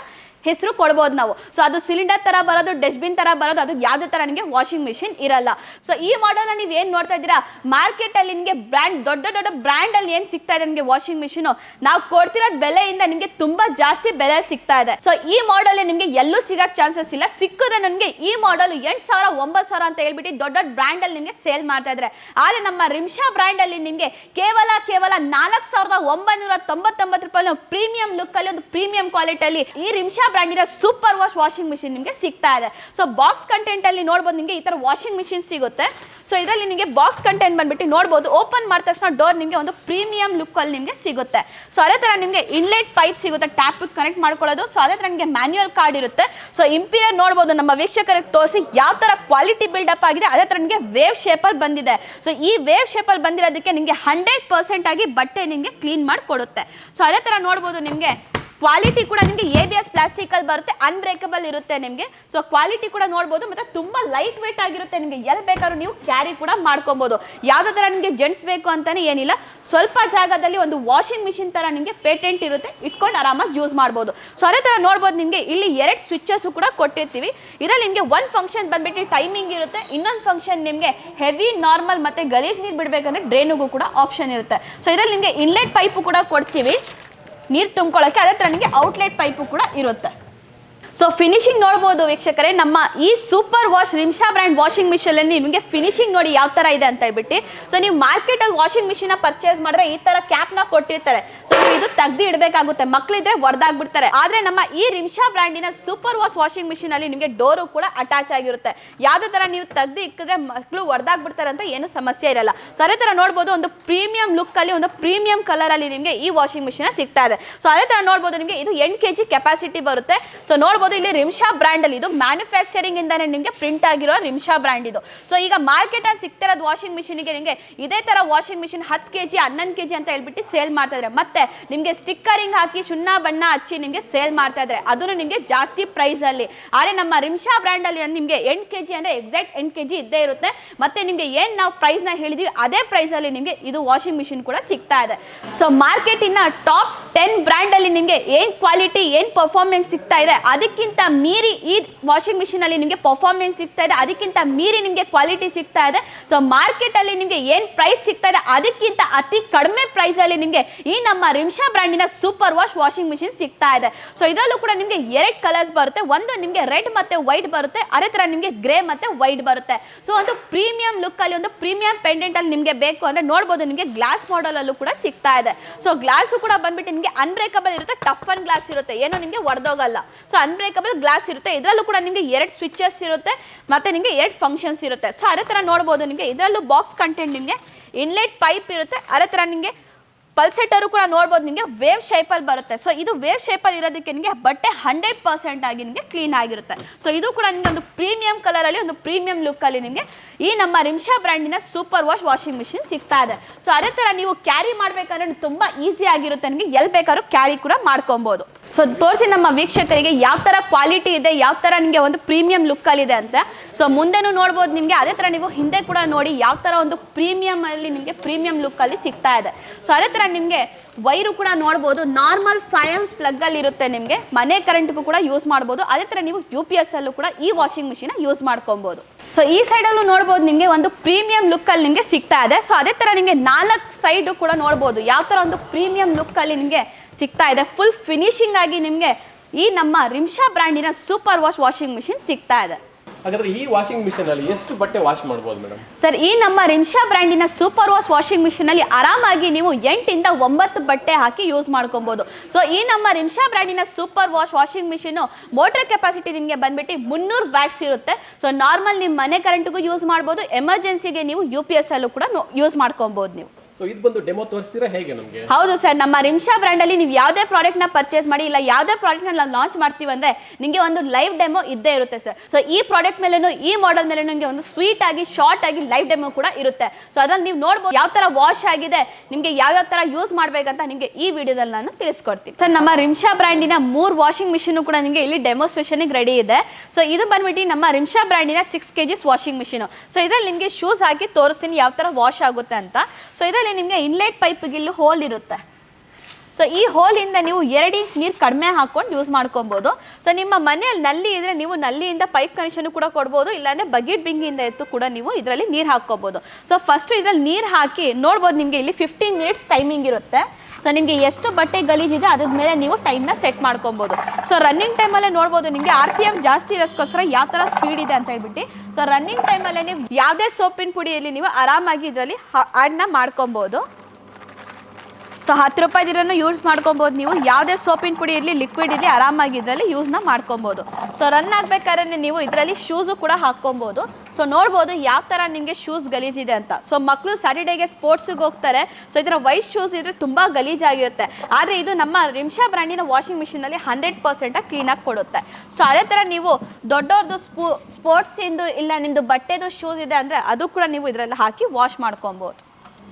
ಹೆಸರು ಕೊಡ್ಬೋದು ನಾವು. ಸೊ ಅದು ಸಿಲಿಂಡರ್ ತರ ಬರೋದು ಡಸ್ಟ್ಬಿನ್ ತರ ಬರೋದು, ಅದು ಯಾವುದೇ ತರ ನಿಮಗೆ ವಾಷಿಂಗ್ ಮಿಷಿನ್ ಇರಲ್ಲ. ಸೊ ಈ ಮಾಡೆಲ್ ನೀವು ಏನು ನೋಡ್ತಾ ಇದ್ದೀರಾ? ಮಾರ್ಕೆಟ್ ಅಲ್ಲಿ ನಿಮಗೆ ಬ್ರ್ಯಾಂಡ್ ದೊಡ್ಡ ದೊಡ್ಡ ಬ್ರ್ಯಾಂಡ್ ಅಲ್ಲಿ ಏನು ಸಿಗ್ತಾ ಇದೆ ನಿಮಗೆ ವಾಷಿಂಗ್ ಮಿಷಿನ್ ನಾವು ಕೊಡ್ತಿರೋದು ಬೆಲೆಯಿಂದ ನಿಮಗೆ ತುಂಬಾ ಜಾಸ್ತಿ ಬೆಲೆ ಸಿಗ್ತಾ ಇದೆ. ಸೊ ಈ ಮಾಡೆಲ್ ನಿಮಗೆ ಎಲ್ಲೂ ಸಿಗೋ ಚಾನ್ಸಸ್ ಇಲ್ಲ. ಸಿಕ್ಕಿದ್ರೆ ನನಗೆ ಈ ಮಾಡೆಲ್ ಎಂಟು ಸಾವಿರ, ಒಂಬತ್ತು ಸಾವಿರ ಅಂತ ಹೇಳ್ಬಿಟ್ಟು ದೊಡ್ಡ ದೊಡ್ಡ ಬ್ರ್ಯಾಂಡ್ ಅಲ್ಲಿ ನಿಮಗೆ ಸೇಲ್ ಮಾಡ್ತಾ ಇದ್ದಾರೆ ಆದರೆ ನಮ್ಮ ರಿಮ್ಷಾ ಬ್ರ್ಯಾಂಡ್ ಅಲ್ಲಿ ನಿಮಗೆ ಕೇವಲ ಕೇವಲ ನಾಲ್ಕು ಸಾವಿರದ ಒಂಬೈನೂರ ತೊಂಬತ್ತೊಂಬತ್ತು ರೂಪಾಯಿ ಪ್ರೀಮಿಯಂ ಲುಕ್ ಅಲ್ಲಿ, ಒಂದು ಪ್ರೀಮಿಯಂ ಕ್ವಾಲಿಟಿ ಅಲ್ಲಿ ಈ ರಿಮ್ಶಾ ಬ್ರ್ಯಾಂಡಿನ ಸೂಪರ್ ವಾಶ್ ವಾಷಿಂಗ್ ಮಿಷಿನ್ ನಿಮಗೆ ಸಿಗ್ತಾ ಇದೆ. ಸೊ ಬಾಕ್ಸ್ ಕಂಟೆಂಟ್ ಅಲ್ಲಿ ನೋಡ್ಬೋದು ನಿಮಗೆ ಈ ತರ ವಾಷಿಂಗ್ ಮಿಷಿನ್ ಸಿಗುತ್ತೆ. ಸೊ ಇದರಲ್ಲಿ ನಿಮಗೆ ಬಾಕ್ಸ್ ಕಂಟೆಂಟ್ ಬಂದ್ಬಿಟ್ಟು ನೋಡ್ಬೋದು. ಓಪನ್ ಮಾಡಿದ ತಕ್ಷಣ ಡೋರ್ ನಿಮಗೆ ಒಂದು ಪ್ರೀಮಿಯಂ ಲುಕ್ ಅಲ್ಲಿ ನಿಮಗೆ ಸಿಗುತ್ತೆ. ಸೊ ಅದೇ ತರ ನಿಮಗೆ ಇನ್ಲೆಟ್ ಪೈಪ್ ಸಿಗುತ್ತೆ. ಟ್ಯಾಪ್ ಕನೆಕ್ಟ್ ಮಾಡ್ಕೊಳ್ಳೋದು. ಸೊ ಅದೇ ತರ ನಿಮಗೆ ಮ್ಯಾನ್ಯುಯಲ್ ಕಾರ್ಡ್ ಇರುತ್ತೆ. ಸೊ ಇಂಪೀರಿಯರ್ ನೋಡ್ಬೋದು. ನಮ್ಮ ವೀಕ್ಷಕರಿಗೆ ತೋರಿಸಿ ಯಾವ ತರ ಕ್ವಾಲಿಟಿ ಅಪ್ ಆಗಿದೆ. ಅದೇ ತರ ನಿಮಗೆ ವೇವ್ ಶೇಪಲ್ಲಿ ಬಂದಿದೆ. ಸೊ ಈ ವೇವ್ ಶೇಪಲ್ಲಿ ಬಂದಿರೋದಕ್ಕೆ ನಿಮಗೆ ಹಂಡ್ರೆಡ್ ಪರ್ಸೆಂಟ್ ಆಗಿ ಬಟ್ಟೆ ನಿಮಗೆ ಕ್ಲೀನ್ ಮಾಡಿ ಕೊಡುತ್ತೆ ಸೊ ಅದೇ ತರ ನೋಡ್ಬೋದು ನಿಮಗೆ ಕ್ವಾಲಿಟಿ ಕೂಡ ನಿಮಗೆ ಎ ಬಿ ಎಸ್ ಪ್ಲಾಸ್ಟಿಕ್ ಅಲ್ಲಿ ಬರುತ್ತೆ ಅನ್ಬ್ರೇಕಬಲ್ ಇರುತ್ತೆ ನಿಮಗೆ. ಸೊ ಕ್ವಾಲಿಟಿ ಕೂಡ ನೋಡ್ಬೋದು, ಮತ್ತೆ ತುಂಬಾ ಲೈಟ್ ವೇಟ್ ಆಗಿರುತ್ತೆ ನಿಮಗೆ. ಎಲ್ಲಿ ಬೇಕಾದ್ರೂ ನೀವು ಕ್ಯಾರಿ ಕೂಡ ಮಾಡ್ಕೊಬೋದು. ಯಾವುದೇ ಥರ ನಿಮಗೆ ಜೆಂಟ್ಸ್ ಬೇಕು ಅಂತಾನೆ ಏನಿಲ್ಲ. ಸ್ವಲ್ಪ ಜಾಗದಲ್ಲಿ ಒಂದು ವಾಷಿಂಗ್ ಮಿಷಿನ್ ತರ ನಿಮಗೆ ಪೇಟೆಂಟ್ ಇರುತ್ತೆ, ಇಟ್ಕೊಂಡು ಆರಾಮಾಗಿ ಯೂಸ್ ಮಾಡ್ಬೋದು. ಸೊ ಅದೇ ಥರ ನೋಡ್ಬೋದು ನಿಮಗೆ, ಇಲ್ಲಿ ಎರಡು ಸ್ವಿಚಸ್ ಕೂಡ ಕೊಟ್ಟಿರ್ತೀವಿ. ಇದರಲ್ಲಿ ನಿಮಗೆ ಒಂದು ಫಂಕ್ಷನ್ ಬಂದ್ಬಿಟ್ಟು ಟೈಮಿಂಗ್ ಇರುತ್ತೆ. ಇನ್ನೊಂದು ಫಂಕ್ಷನ್ ನಿಮಗೆ ಹೆವಿ ನಾರ್ಮಲ್ ಮತ್ತೆ ಗಲೀಜ್ ನೀರು ಬಿಡಬೇಕಂದ್ರೆ ಡ್ರೈನಿಗೂ ಕೂಡ ಆಪ್ಷನ್ ಇರುತ್ತೆ. ಸೊ ಇದರಲ್ಲಿ ನಿಮಗೆ ಇನ್ಲೆಟ್ ಪೈಪು ಕೂಡ ಕೊಡ್ತೀವಿ. ನೀರು ತುಂಬ್ಕೊಳ್ಳೋಕ್ಕೆ ಅದೇ ಥರ ನನಗೆ ಔಟ್ಲೆಟ್ ಪೈಪು ಕೂಡ ಇರುತ್ತೆ. ಸೊ ಫಿನಿಶಿಂಗ್ ನೋಡ್ಬೋದು ವೀಕ್ಷಕರೇ. ನಮ್ಮ ಈ super wash Rimsha brand washing ಮಿಷಿನಲ್ಲಿ ನಿಮಗೆ ಫಿನಿಶಿಂಗ್ ನೋಡಿ ಯಾವ ತರ ಇದೆ ಅಂತ ಹೇಳ್ಬಿಟ್ಟು. ಸೊ ನೀವು ಮಾರ್ಕೆಟ್ ಅಲ್ಲಿ ವಾಷಿಂಗ್ ಮಿಷಿನ ಪರ್ಚೇಸ್ ಮಾಡಿದ್ರೆ ಈ ತರ ಕ್ಯಾಪ್ನ ಕೊಟ್ಟಿರ್ತಾರೆ. ಸೊ ನೀವು ಇದು ತೆಗ್ದು ಇಡಬೇಕಾಗುತ್ತೆ. ಮಕ್ಕಳಿದ್ರೆ ಒಡ್ದಾಗ್ಬಿಡ್ತಾರೆ ಆದ್ರೆ ನಮ್ಮ ಈ ರಿಮ್ಶಾ ಬ್ರ್ಯಾಂಡಿನ ಸೂಪರ್ ವಾಶ್ ವಾಷಿಂಗ್ ಮಿಷಿನಲ್ಲಿ ನಿಮಗೆ ಡೋರು ಕೂಡ ಅಟ್ಯಾಚ್ ಆಗಿರುತ್ತೆ. ಯಾವುದೇ ತರ ನೀವು ತೆಗ್ದು ಇಕ್ಕಿದ್ರೆ ಮಕ್ಕಳು ಒಡ್ದಾಗ್ಬಿಡ್ತಾರೆ ಅಂತ ಏನು ಸಮಸ್ಯೆ ಇರಲ್ಲ. ಸೊ ಅದೇ ತರ ನೋಡಬಹುದು ಒಂದು ಪ್ರೀಮಿಯಂ ಲುಕ್ ಅಲ್ಲಿ, ಒಂದು ಪ್ರೀಮಿಯಂ ಕಲರ್ ಅಲ್ಲಿ ನಿಮಗೆ ಈ ವಾಷಿಂಗ್ ಮಿಷಿನ ಸಿಗ್ತಾ ಇದೆ. ಸೊ ಅದೇ ತರ ನೋಡಬಹುದು ನಿಮಗೆ ಇದು ಎಂಟು ಕೆ ಜಿ ಕೆಪಾಸಿಟಿ ಬರುತ್ತೆ. ಸೊ ನೋಡ್ಬೋದು ಇಲ್ಲಿ ರಿಮ್ಶಾ ಬ್ರ್ಯಾಂಡ್ ಅಲ್ಲಿ ಇದು ಮ್ಯಾನುಫ್ಯಾಕ್ಚರಿಂಗ್ ಇಂದಾನೆ ನಿಮಗೆ ಪ್ರಿಂಟ್ ಆಗಿರೋ ರಿಮ್ಶಾ ಬ್ರ್ಯಾಂಡ್ ಇದು. ಸೊ ಈಗ ಮಾರ್ಕೆಟ್ ಅಲ್ಲಿ ಸಿಗ್ತಿರೋದು ವಾಷಿಂಗ್ ಮಿಷಿನ್ಗೆ ನಿಮಗೆ ಇದೇ ತರ ವಾಷಿಂಗ್ ಮಿಷಿನ್ ಹತ್ತು ಕೆ ಜಿ ಹನ್ನೊಂದು ಕೆ ಜಿ ಅಂತ ಹೇಳ್ಬಿಟ್ಟು ಸೇಲ್ ಮಾಡ್ತಾ ಇದ್ದಾರೆ ಮತ್ತೆ ನಿಮಗೆ ಸ್ಟಿಕ್ಕರಿಂಗ್ ಹಾಕಿ ಸುಣ್ಣ ಬಣ್ಣ ಹಚ್ಚಿ ನಿಮಗೆ ಸೇಲ್ ಮಾಡ್ತಾ ಇದ್ದಾರೆ ಅದನ್ನು ನಿಮಗೆ ಜಾಸ್ತಿ ಪ್ರೈಸ್ ಅಲ್ಲಿ. ಆದರೆ ನಮ್ಮ ರಿಮ್ಶಾ ಬ್ರ್ಯಾಂಡ್ ಅಲ್ಲಿ ನಿಮಗೆ ಎಂಟು ಕೆ ಜಿ ಅಂದ್ರೆ ಎಕ್ಸಾಕ್ಟ್ ಎಂಟು ಕೆ ಜಿ ಇದ್ದೇ ಇರುತ್ತೆ. ಮತ್ತೆ ನಿಮಗೆ ಏನು ನಾವು ಪ್ರೈಸ್ನ ಹೇಳಿದೀವಿ, ಅದೇ ಪ್ರೈಸ್ ಅಲ್ಲಿ ನಿಮಗೆ ಇದು ವಾಷಿಂಗ್ ಮಿಷಿನ್ ಕೂಡ ಸಿಗ್ತಾ ಇದೆ. ಸೊ ಇನ್ನ ಟಾಪ್ ಟೆನ್ ಬ್ರ್ಯಾಂಡ್ ಅಲ್ಲಿ ನಿಮಗೆ ಏನ್ ಕ್ವಾಲಿಟಿ ಏನ್ ಪರ್ಫಾರ್ಮೆನ್ಸ್ ಸಿಗ್ತಾ ಇದೆ ಅದಕ್ಕಿಂತ ಮೀರಿ ಈ ವಾಷಿಂಗ್ ಮಿಷಿನ್ ಅಲ್ಲಿ ನಿಮಗೆ ಪರ್ಫಾರ್ಮೆನ್ಸ್ ಸಿಗ್ತಾ ಇದೆ, ಅದಕ್ಕಿಂತ ಮೀರಿ ನಿಮಗೆ ಕ್ವಾಲಿಟಿ ಸಿಗ್ತಾ ಇದೆ. ಸೊ ಮಾರ್ಕೆಟ್ ಅಲ್ಲಿ ನಿಮಗೆ ಏನ್ ಪ್ರೈಸ್ ಸಿಗ್ತಾ ಇದೆ, ಅದಕ್ಕಿಂತ ಅತಿ ಕಡಿಮೆ ಪ್ರೈಸ್ ಅಲ್ಲಿ ನಿಮಗೆ ಈ ನಮ್ಮ ರಿಮ್ಶಾ ಬ್ರ್ಯಾಂಡಿನ ಸೂಪರ್ ವಾಶ್ ವಾಷಿಂಗ್ ಮಿಷಿನ್ ಸಿಗ್ತಾ ಇದೆ. ಸೊ ಇದರಲ್ಲೂ ಕೂಡ ನಿಮಗೆ ಎರಡು ಕಲರ್ಸ್ ಬರುತ್ತೆ. ಒಂದು ನಿಮಗೆ ರೆಡ್ ಮತ್ತೆ ವೈಟ್ ಬರುತ್ತೆ. ಅದೇ ತರ ನಿಮಗೆ ಗ್ರೇ ಮತ್ತೆ ವೈಟ್ ಬರುತ್ತೆ. ಸೊ ಒಂದು ಪ್ರೀಮಿಯಂ ಲುಕ್ ಅಲ್ಲಿ, ಒಂದು ಪ್ರೀಮಿಯಂ ಪೆಂಡೆಂಟ್ ಅಲ್ಲಿ ನಿಮಗೆ ಬೇಕು ಅಂದ್ರೆ ನೋಡ್ಬೋದು ನಿಮಗೆ ಗ್ಲಾಸ್ ಮಾಡೆಲ್ ಅಲ್ಲೂ ಕೂಡ ಸಿಗ್ತಾ ಇದೆ. ಸೊ ಗ್ಲಾಸು ಕೂಡ ಬಂದ್ಬಿಟ್ಟು ನಿಮಗೆ ಅನ್ಬ್ರೇಕಬಲ್ ಇರುತ್ತೆ ಟಫ್ ಅನ್ ಗ್ಲಾಸ್ ಇರುತ್ತೆ. ಏನು ನಿಮಗೆ ಒಡೆದೋಗಲ್ಲ. ಸೊ ಅನ್ಬ್ರೇಕಬಲ್ ಗ್ಲಾಸ್ ಇರುತ್ತೆ. ಇದರಲ್ಲೂ ಕೂಡ ನಿಮಗೆ ಎರಡು ಸ್ವಿಚಸ್ ಇರುತ್ತೆ, ಮತ್ತೆ ನಿಮಗೆ ಎರಡು ಫಂಕ್ಷನ್ಸ್ ಇರುತ್ತೆ. ಸೊ ಅದೇ ಥರ ನೋಡ್ಬೋದು ನಿಮಗೆ. ಇದರಲ್ಲೂ ಬಾಕ್ಸ್ ಕಂಟೆಂಟ್ ನಿಮಗೆ ಇನ್ಲೆಟ್ ಪೈಪ್ ಇರುತ್ತೆ. ಅದೇ ಥರ ನಿಮಗೆ ಪಲ್ಸೆಟರು ಕೂಡ ನೋಡ್ಬೋದು ನಿಮಗೆ. ವೇವ್ ಶೇಪಲ್ಲಿ ಬರುತ್ತೆ. ಸೊ ಇದು ವೇವ್ ಶೇಪಲ್ಲಿ ಇರೋದಕ್ಕೆ ನಿಮಗೆ ಬಟ್ಟೆ ಹಂಡ್ರೆಡ್ ಪರ್ಸೆಂಟ್ ಆಗಿ ನಿಮಗೆ ಕ್ಲೀನ್ ಆಗಿರುತ್ತೆ. ಸೊ ಇದು ಕೂಡ ನಿಮಗೆ ಒಂದು ಪ್ರೀಮಿಯಂ ಕಲರಲ್ಲಿ ಒಂದು ಪ್ರೀಮಿಯಂ ಲುಕ್ಕಲ್ಲಿ ನಿಮಗೆ ಈ ನಮ್ಮ ರಿಮ್ಶಾ ಬ್ರ್ಯಾಂಡಿನ ಸೂಪರ್ ವಾಶ್ ವಾಷಿಂಗ್ ಮಿಷಿನ್ ಸಿಗ್ತಾ ಇದೆ. ಸೊ ಅದೇ ಥರ ನೀವು ಕ್ಯಾರಿ ಮಾಡಬೇಕಂದ್ರೆ ತುಂಬ ಈಸಿ ಆಗಿರುತ್ತೆ. ನಿಮಗೆ ಎಲ್ಲಿ ಬೇಕಾದ್ರೂ ಕ್ಯಾರಿ ಕೂಡ ಮಾಡ್ಕೊಬೋದು. ಸೊ ತೋರಿಸಿ ನಮ್ಮ ವೀಕ್ಷಕರಿಗೆ ಯಾವ ಥರ ಕ್ವಾಲಿಟಿ ಇದೆ, ಯಾವ ಥರ ನಿಮಗೆ ಒಂದು ಪ್ರೀಮಿಯಂ ಲುಕ್ಕಲ್ಲಿದೆ ಅಂತ. ಸೊ ಮುಂದೆನೂ ನೋಡ್ಬೋದು ನಿಮಗೆ, ಅದೇ ಥರ ನೀವು ಹಿಂದೆ ಕೂಡ ನೋಡಿ ಯಾವ ಥರ ಒಂದು ಪ್ರೀಮಿಯಂ ಅಲ್ಲಿ ನಿಮಗೆ ಪ್ರೀಮಿಯಂ ಲುಕ್ಕಲ್ಲಿ ಸಿಗ್ತಾ ಇದೆ. ಸೊ ಅದೇ ಥರ ನಿಮಗೆ ವೈರು ಕೂಡ ನೋಡ್ಬೋದು ನಾರ್ಮಲ್ ಫೈನ್ಸ್ ಪ್ಲಗ್ಗಲ್ಲಿ ಇರುತ್ತೆ ನಿಮಗೆ. ಮನೆ ಕರೆಂಟ್ಗೂ ಕೂಡ ಯೂಸ್ ಮಾಡ್ಬೋದು. ಅದೇ ಥರ ನೀವು ಯು ಪಿ ಎಸ್ ಅಲ್ಲೂ ಕೂಡ ಈ ವಾಷಿಂಗ್ ಮಿಷಿನ ಯೂಸ್ ಮಾಡ್ಕೊಬೋದು. ಸೊ ಈ ಸೈಡಲ್ಲೂ ನೋಡ್ಬೋದು ನಿಮಗೆ ಒಂದು ಪ್ರೀಮಿಯಂ ಲುಕ್ಕಲ್ಲಿ ನಿಮಗೆ ಸಿಗ್ತಾ ಇದೆ. ಸೊ ಅದೇ ಥರ ನಿಮಗೆ ನಾಲ್ಕು ಸೈಡು ಕೂಡ ನೋಡ್ಬೋದು. ಯಾವ ಥರ ಒಂದು ಪ್ರೀಮಿಯಂ ಲುಕ್ಕಲ್ಲಿ ನಿಮಗೆ ಸಿಗ್ತಾ ಇದೆ. ಫುಲ್ ಫಿನಿಶಿಂಗ್ ಆಗಿ ನಿಮಗೆ ಈ ನಮ್ಮ ರಿಮ್ಶಾ ಬ್ರ್ಯಾಂಡಿನ ಸೂಪರ್ ವಾಶ್ ವಾಷಿಂಗ್ ಮಿಷಿನ್ ಸಿಗ್ತಾ ಇದೆ. ಹಾಗಾದ್ರೆ ಈ ವಾಷಿಂಗ್ ಮಿಷಿನ್ ಅಲ್ಲಿ ಎಷ್ಟು ಬಟ್ಟೆ ವಾಶ್ ಮಾಡಬಹುದು ಮೇಡಮ್? ಸರ್ ಈ ನಮ್ಮ ರಿಮ್ಶಾ ಬ್ರ್ಯಾಂಡಿನ ಸೂಪರ್ ವಾಶ್ ವಾಷಿಂಗ್ ಮಿಷಿನಲ್ಲಿ ಆರಾಮಾಗಿ ನೀವು ಎಂಟಿಂದ ಒಂಬತ್ತು ಬಟ್ಟೆ ಹಾಕಿ ಯೂಸ್ ಮಾಡ್ಕೊಬಹುದು ಸೊ ಈ ನಮ್ಮ ರಿಮ್ಶಾ ಬ್ರ್ಯಾಂಡಿನ super wash washing machine motor capacity ನಿಮಗೆ ಬಂದ್ಬಿಟ್ಟು ಮುನ್ನೂರು ವ್ಯಾಟ್ಸ್ ಇರುತ್ತೆ. ಸೊ ನಾರ್ಮಲ್ ನಿಮ್ಮ ಮನೆ ಕರೆಂಟ್ಗೂ ಯೂಸ್ ಮಾಡ್ಬೋದು. ಎಮರ್ಜೆನ್ಸಿಗೆ ನೀವು ಯು ಪಿ ಎಸ್ ಅಲ್ಲೂ ಕೂಡ ಯೂಸ್ ಮಾಡ್ಕೊಬಹುದು ನೀವು. ಸೊ ಇದು ಬಂದು ಡೆಮೋ ತೋರಿಸ್ತೀರಾ ಹೇಗೆ ನಮಗೆ? ಹೌದು ಸರ್, ನಮ್ಮ ರಿಮ್ಶಾ ಬ್ರ್ಯಾಂಡಲ್ಲಿ ನೀವು ಯಾವುದೇ ಪ್ರಾಡಕ್ಟ್ನ ಪರ್ಚೇಸ್ ಮಾಡಿ ಇಲ್ಲ, ಯಾವುದೇ ಪ್ರಾಡಕ್ಟ್ನ ನಾವು ಲಾಂಚ್ ಮಾಡ್ತೀವಿ ಅಂದರೆ ನಿಮಗೆ ಒಂದು ಲೈವ್ ಡೆಮೋ ಇದ್ದೇ ಇರುತ್ತೆ ಸರ್. ಸೊ ಈ ಪ್ರಾಡಕ್ಟ್ ಮೇಲೇನು, ಈ ಮಾಡೆಲ್ ಮೇಲೆ ನಿಮಗೆ ಒಂದು ಸ್ವೀಟ್ ಆಗಿ ಶಾರ್ಟ್ ಆಗಿ ಲೈವ್ ಡೆಮೋ ಕೂಡ ಇರುತ್ತೆ. ಸೊ ಅದ್ರಲ್ಲಿ ನೀವು ನೋಡ್ಬೋದು ಯಾವ ತರ ವಾಶ್ ಆಗಿದೆ ನಿಮಗೆ ಯಾವ್ಯಾವ ತರ ಯೂಸ್ ಮಾಡಬೇಕಂತ ನಿಮಗೆ ಈ ವಿಡಿಯೋದಲ್ಲಿ ನಾನು ತಿಳಿಸ್ಕೊಡ್ತೀನಿ. ಸರ್ ನಮ್ಮ ರಿಮ್ಶಾ ಬ್ರ್ಯಾಂಡಿನ ಮೂರು ವಾಷಿಂಗ್ ಮಿಷಿನ್ ಕೂಡ ನಿಮಗೆ ಇಲ್ಲಿ ಡೆಮೋಸ್ಟ್ರೇಷನ್ಗೆ ರೆಡಿ ಇದೆ. ಸೊ ಇದು ಬಂದ್ಬಿಟ್ಟು ನಮ್ಮ ರಿಮ್ಶಾ ಬ್ರ್ಯಾಂಡಿನ six K Gs washing machine so ಇದರಲ್ಲಿ ನಿಮಗೆ ಶೂಸ್ ಹಾಕಿ ತೋರಿಸ್ತೀನಿ ಯಾವ ಥರ ವಾಶ್ ಆಗುತ್ತೆ ಅಂತ. ಸೊ ಇದರಲ್ಲಿ ನಿಮಗೆ ಇನ್ಲೆಟ್ ಪೈಪ್ಗೆ ಇಲ್ಲಿ ಹೋಲ್ ಇರುತ್ತೆ. ಸೊ ಈ ಹೋಲಿಂದ ನೀವು ಎರಡು ಇಂಚ್ ನೀರು ಕಡಿಮೆ ಹಾಕೊಂಡು ಯೂಸ್ ಮಾಡ್ಕೊಬೋದು. ಸೊ ನಿಮ್ಮ ಮನೆಯಲ್ಲಿ ನಲ್ಲಿ ಇದ್ರೆ ನೀವು ನಲ್ಲಿಯಿಂದ ಪೈಪ್ ಕನೆಕ್ಷನ್ ಕೂಡ ಕೊಡ್ಬೋದು, ಇಲ್ಲಾಂದ್ರೆ ಬಕೆಟ್ ಬಿಂಗಿಯಿಂದ ಎತ್ತು ಕೂಡ ನೀವು ಇದರಲ್ಲಿ ನೀರು ಹಾಕ್ಕೋಬೋದು. ಸೊ ಫಸ್ಟು ಇದರಲ್ಲಿ ನೀರು ಹಾಕಿ ನೋಡ್ಬೋದು ನಿಮಗೆ ಇಲ್ಲಿ ಫಿಫ್ಟೀನ್ ಮಿನಿಟ್ಸ್ ಟೈಮಿಂಗ್ ಇರುತ್ತೆ. ಸೊ ನಿಮಗೆ ಎಷ್ಟು ಬಟ್ಟೆ ಗಲೀಜಿದೆ ಅದ್ರ ಮೇಲೆ ನೀವು ಟೈಮ್ನ ಸೆಟ್ ಮಾಡ್ಕೊಬೋದು. ಸೊ ರನ್ನಿಂಗ್ ಟೈಮಲ್ಲೇ ನೋಡ್ಬೋದು ನಿಮಗೆ ಆರ್ ಪಿ ಎಂ ಜಾಸ್ತಿ ಇರೋದಕ್ಕೋಸ್ಕರ ಯಾವ ಥರ ಸ್ಪೀಡ್ ಇದೆ ಅಂತ ಹೇಳ್ಬಿಟ್ಟು. ಸೊ ರನ್ನಿಂಗ್ ಟೈಮಲ್ಲೇ ನೀವು ಯಾವುದೇ ಸೋಪಿನ ಪುಡಿಯಲ್ಲಿ ನೀವು ಆರಾಮಾಗಿ ಇದರಲ್ಲಿ ಆ್ಯಡ್ನ ಮಾಡ್ಕೊಬೋದು. ಸೊ ಹತ್ತು ರೂಪಾಯಿದಿರನ್ನು ಯೂಸ್ ಮಾಡ್ಕೊಬೋದು ನೀವು. ಯಾವುದೇ ಸೋಪಿನ ಪುಡಿ ಇರಲಿ ಲಿಕ್ವಿಡ್ ಇರಲಿ ಆರಾಮಾಗಿ ಇದರಲ್ಲಿ ಯೂಸ್ನ ಮಾಡ್ಕೊಬೋದು. ಸೊ ರನ್ ಆಗಬೇಕಾದ್ರೆ ನೀವು ಇದರಲ್ಲಿ ಶೂಸು ಕೂಡ ಹಾಕ್ಕೊಬೋದು. ಸೊ ನೋಡ್ಬೋದು ಯಾವ ಥರ ನಿಮಗೆ ಶೂಸ್ ಗಲೀಜಿದೆ ಅಂತ. ಸೊ ಮಕ್ಕಳು ಸ್ಯಾಟರ್ಡೇಗೆ ಸ್ಪೋರ್ಟ್ಸಿಗೆ ಹೋಗ್ತಾರೆ. ಸೊ ಇದರ ವೈಟ್ ಶೂಸ್ ಇದ್ರೆ ತುಂಬ ಗಲೀಜಾಗಿರುತ್ತೆ. ಆದರೆ ಇದು ನಮ್ಮ ರಿಮ್ಷಾ ಬ್ರ್ಯಾಂಡಿನ ವಾಷಿಂಗ್ ಮಿಷಿನಲ್ಲಿ ಹಂಡ್ರೆಡ್ ಪರ್ಸೆಂಟಾಗಿ ಕ್ಲೀನಾಗಿ ಕೊಡುತ್ತೆ. ಸೊ ಅದೇ ಥರ ನೀವು ದೊಡ್ಡವ್ರದ್ದು ಸ್ಪೂ ಸ್ಪೋರ್ಟ್ಸಿಂದು ಇಲ್ಲ ನಿಮ್ಮದು ಬಟ್ಟೆದು ಶೂಸ್ ಇದೆ ಅಂದರೆ ಅದು ಕೂಡ ನೀವು ಇದರಲ್ಲಿ ಹಾಕಿ ವಾಶ್ ಮಾಡ್ಕೊಬೋದು.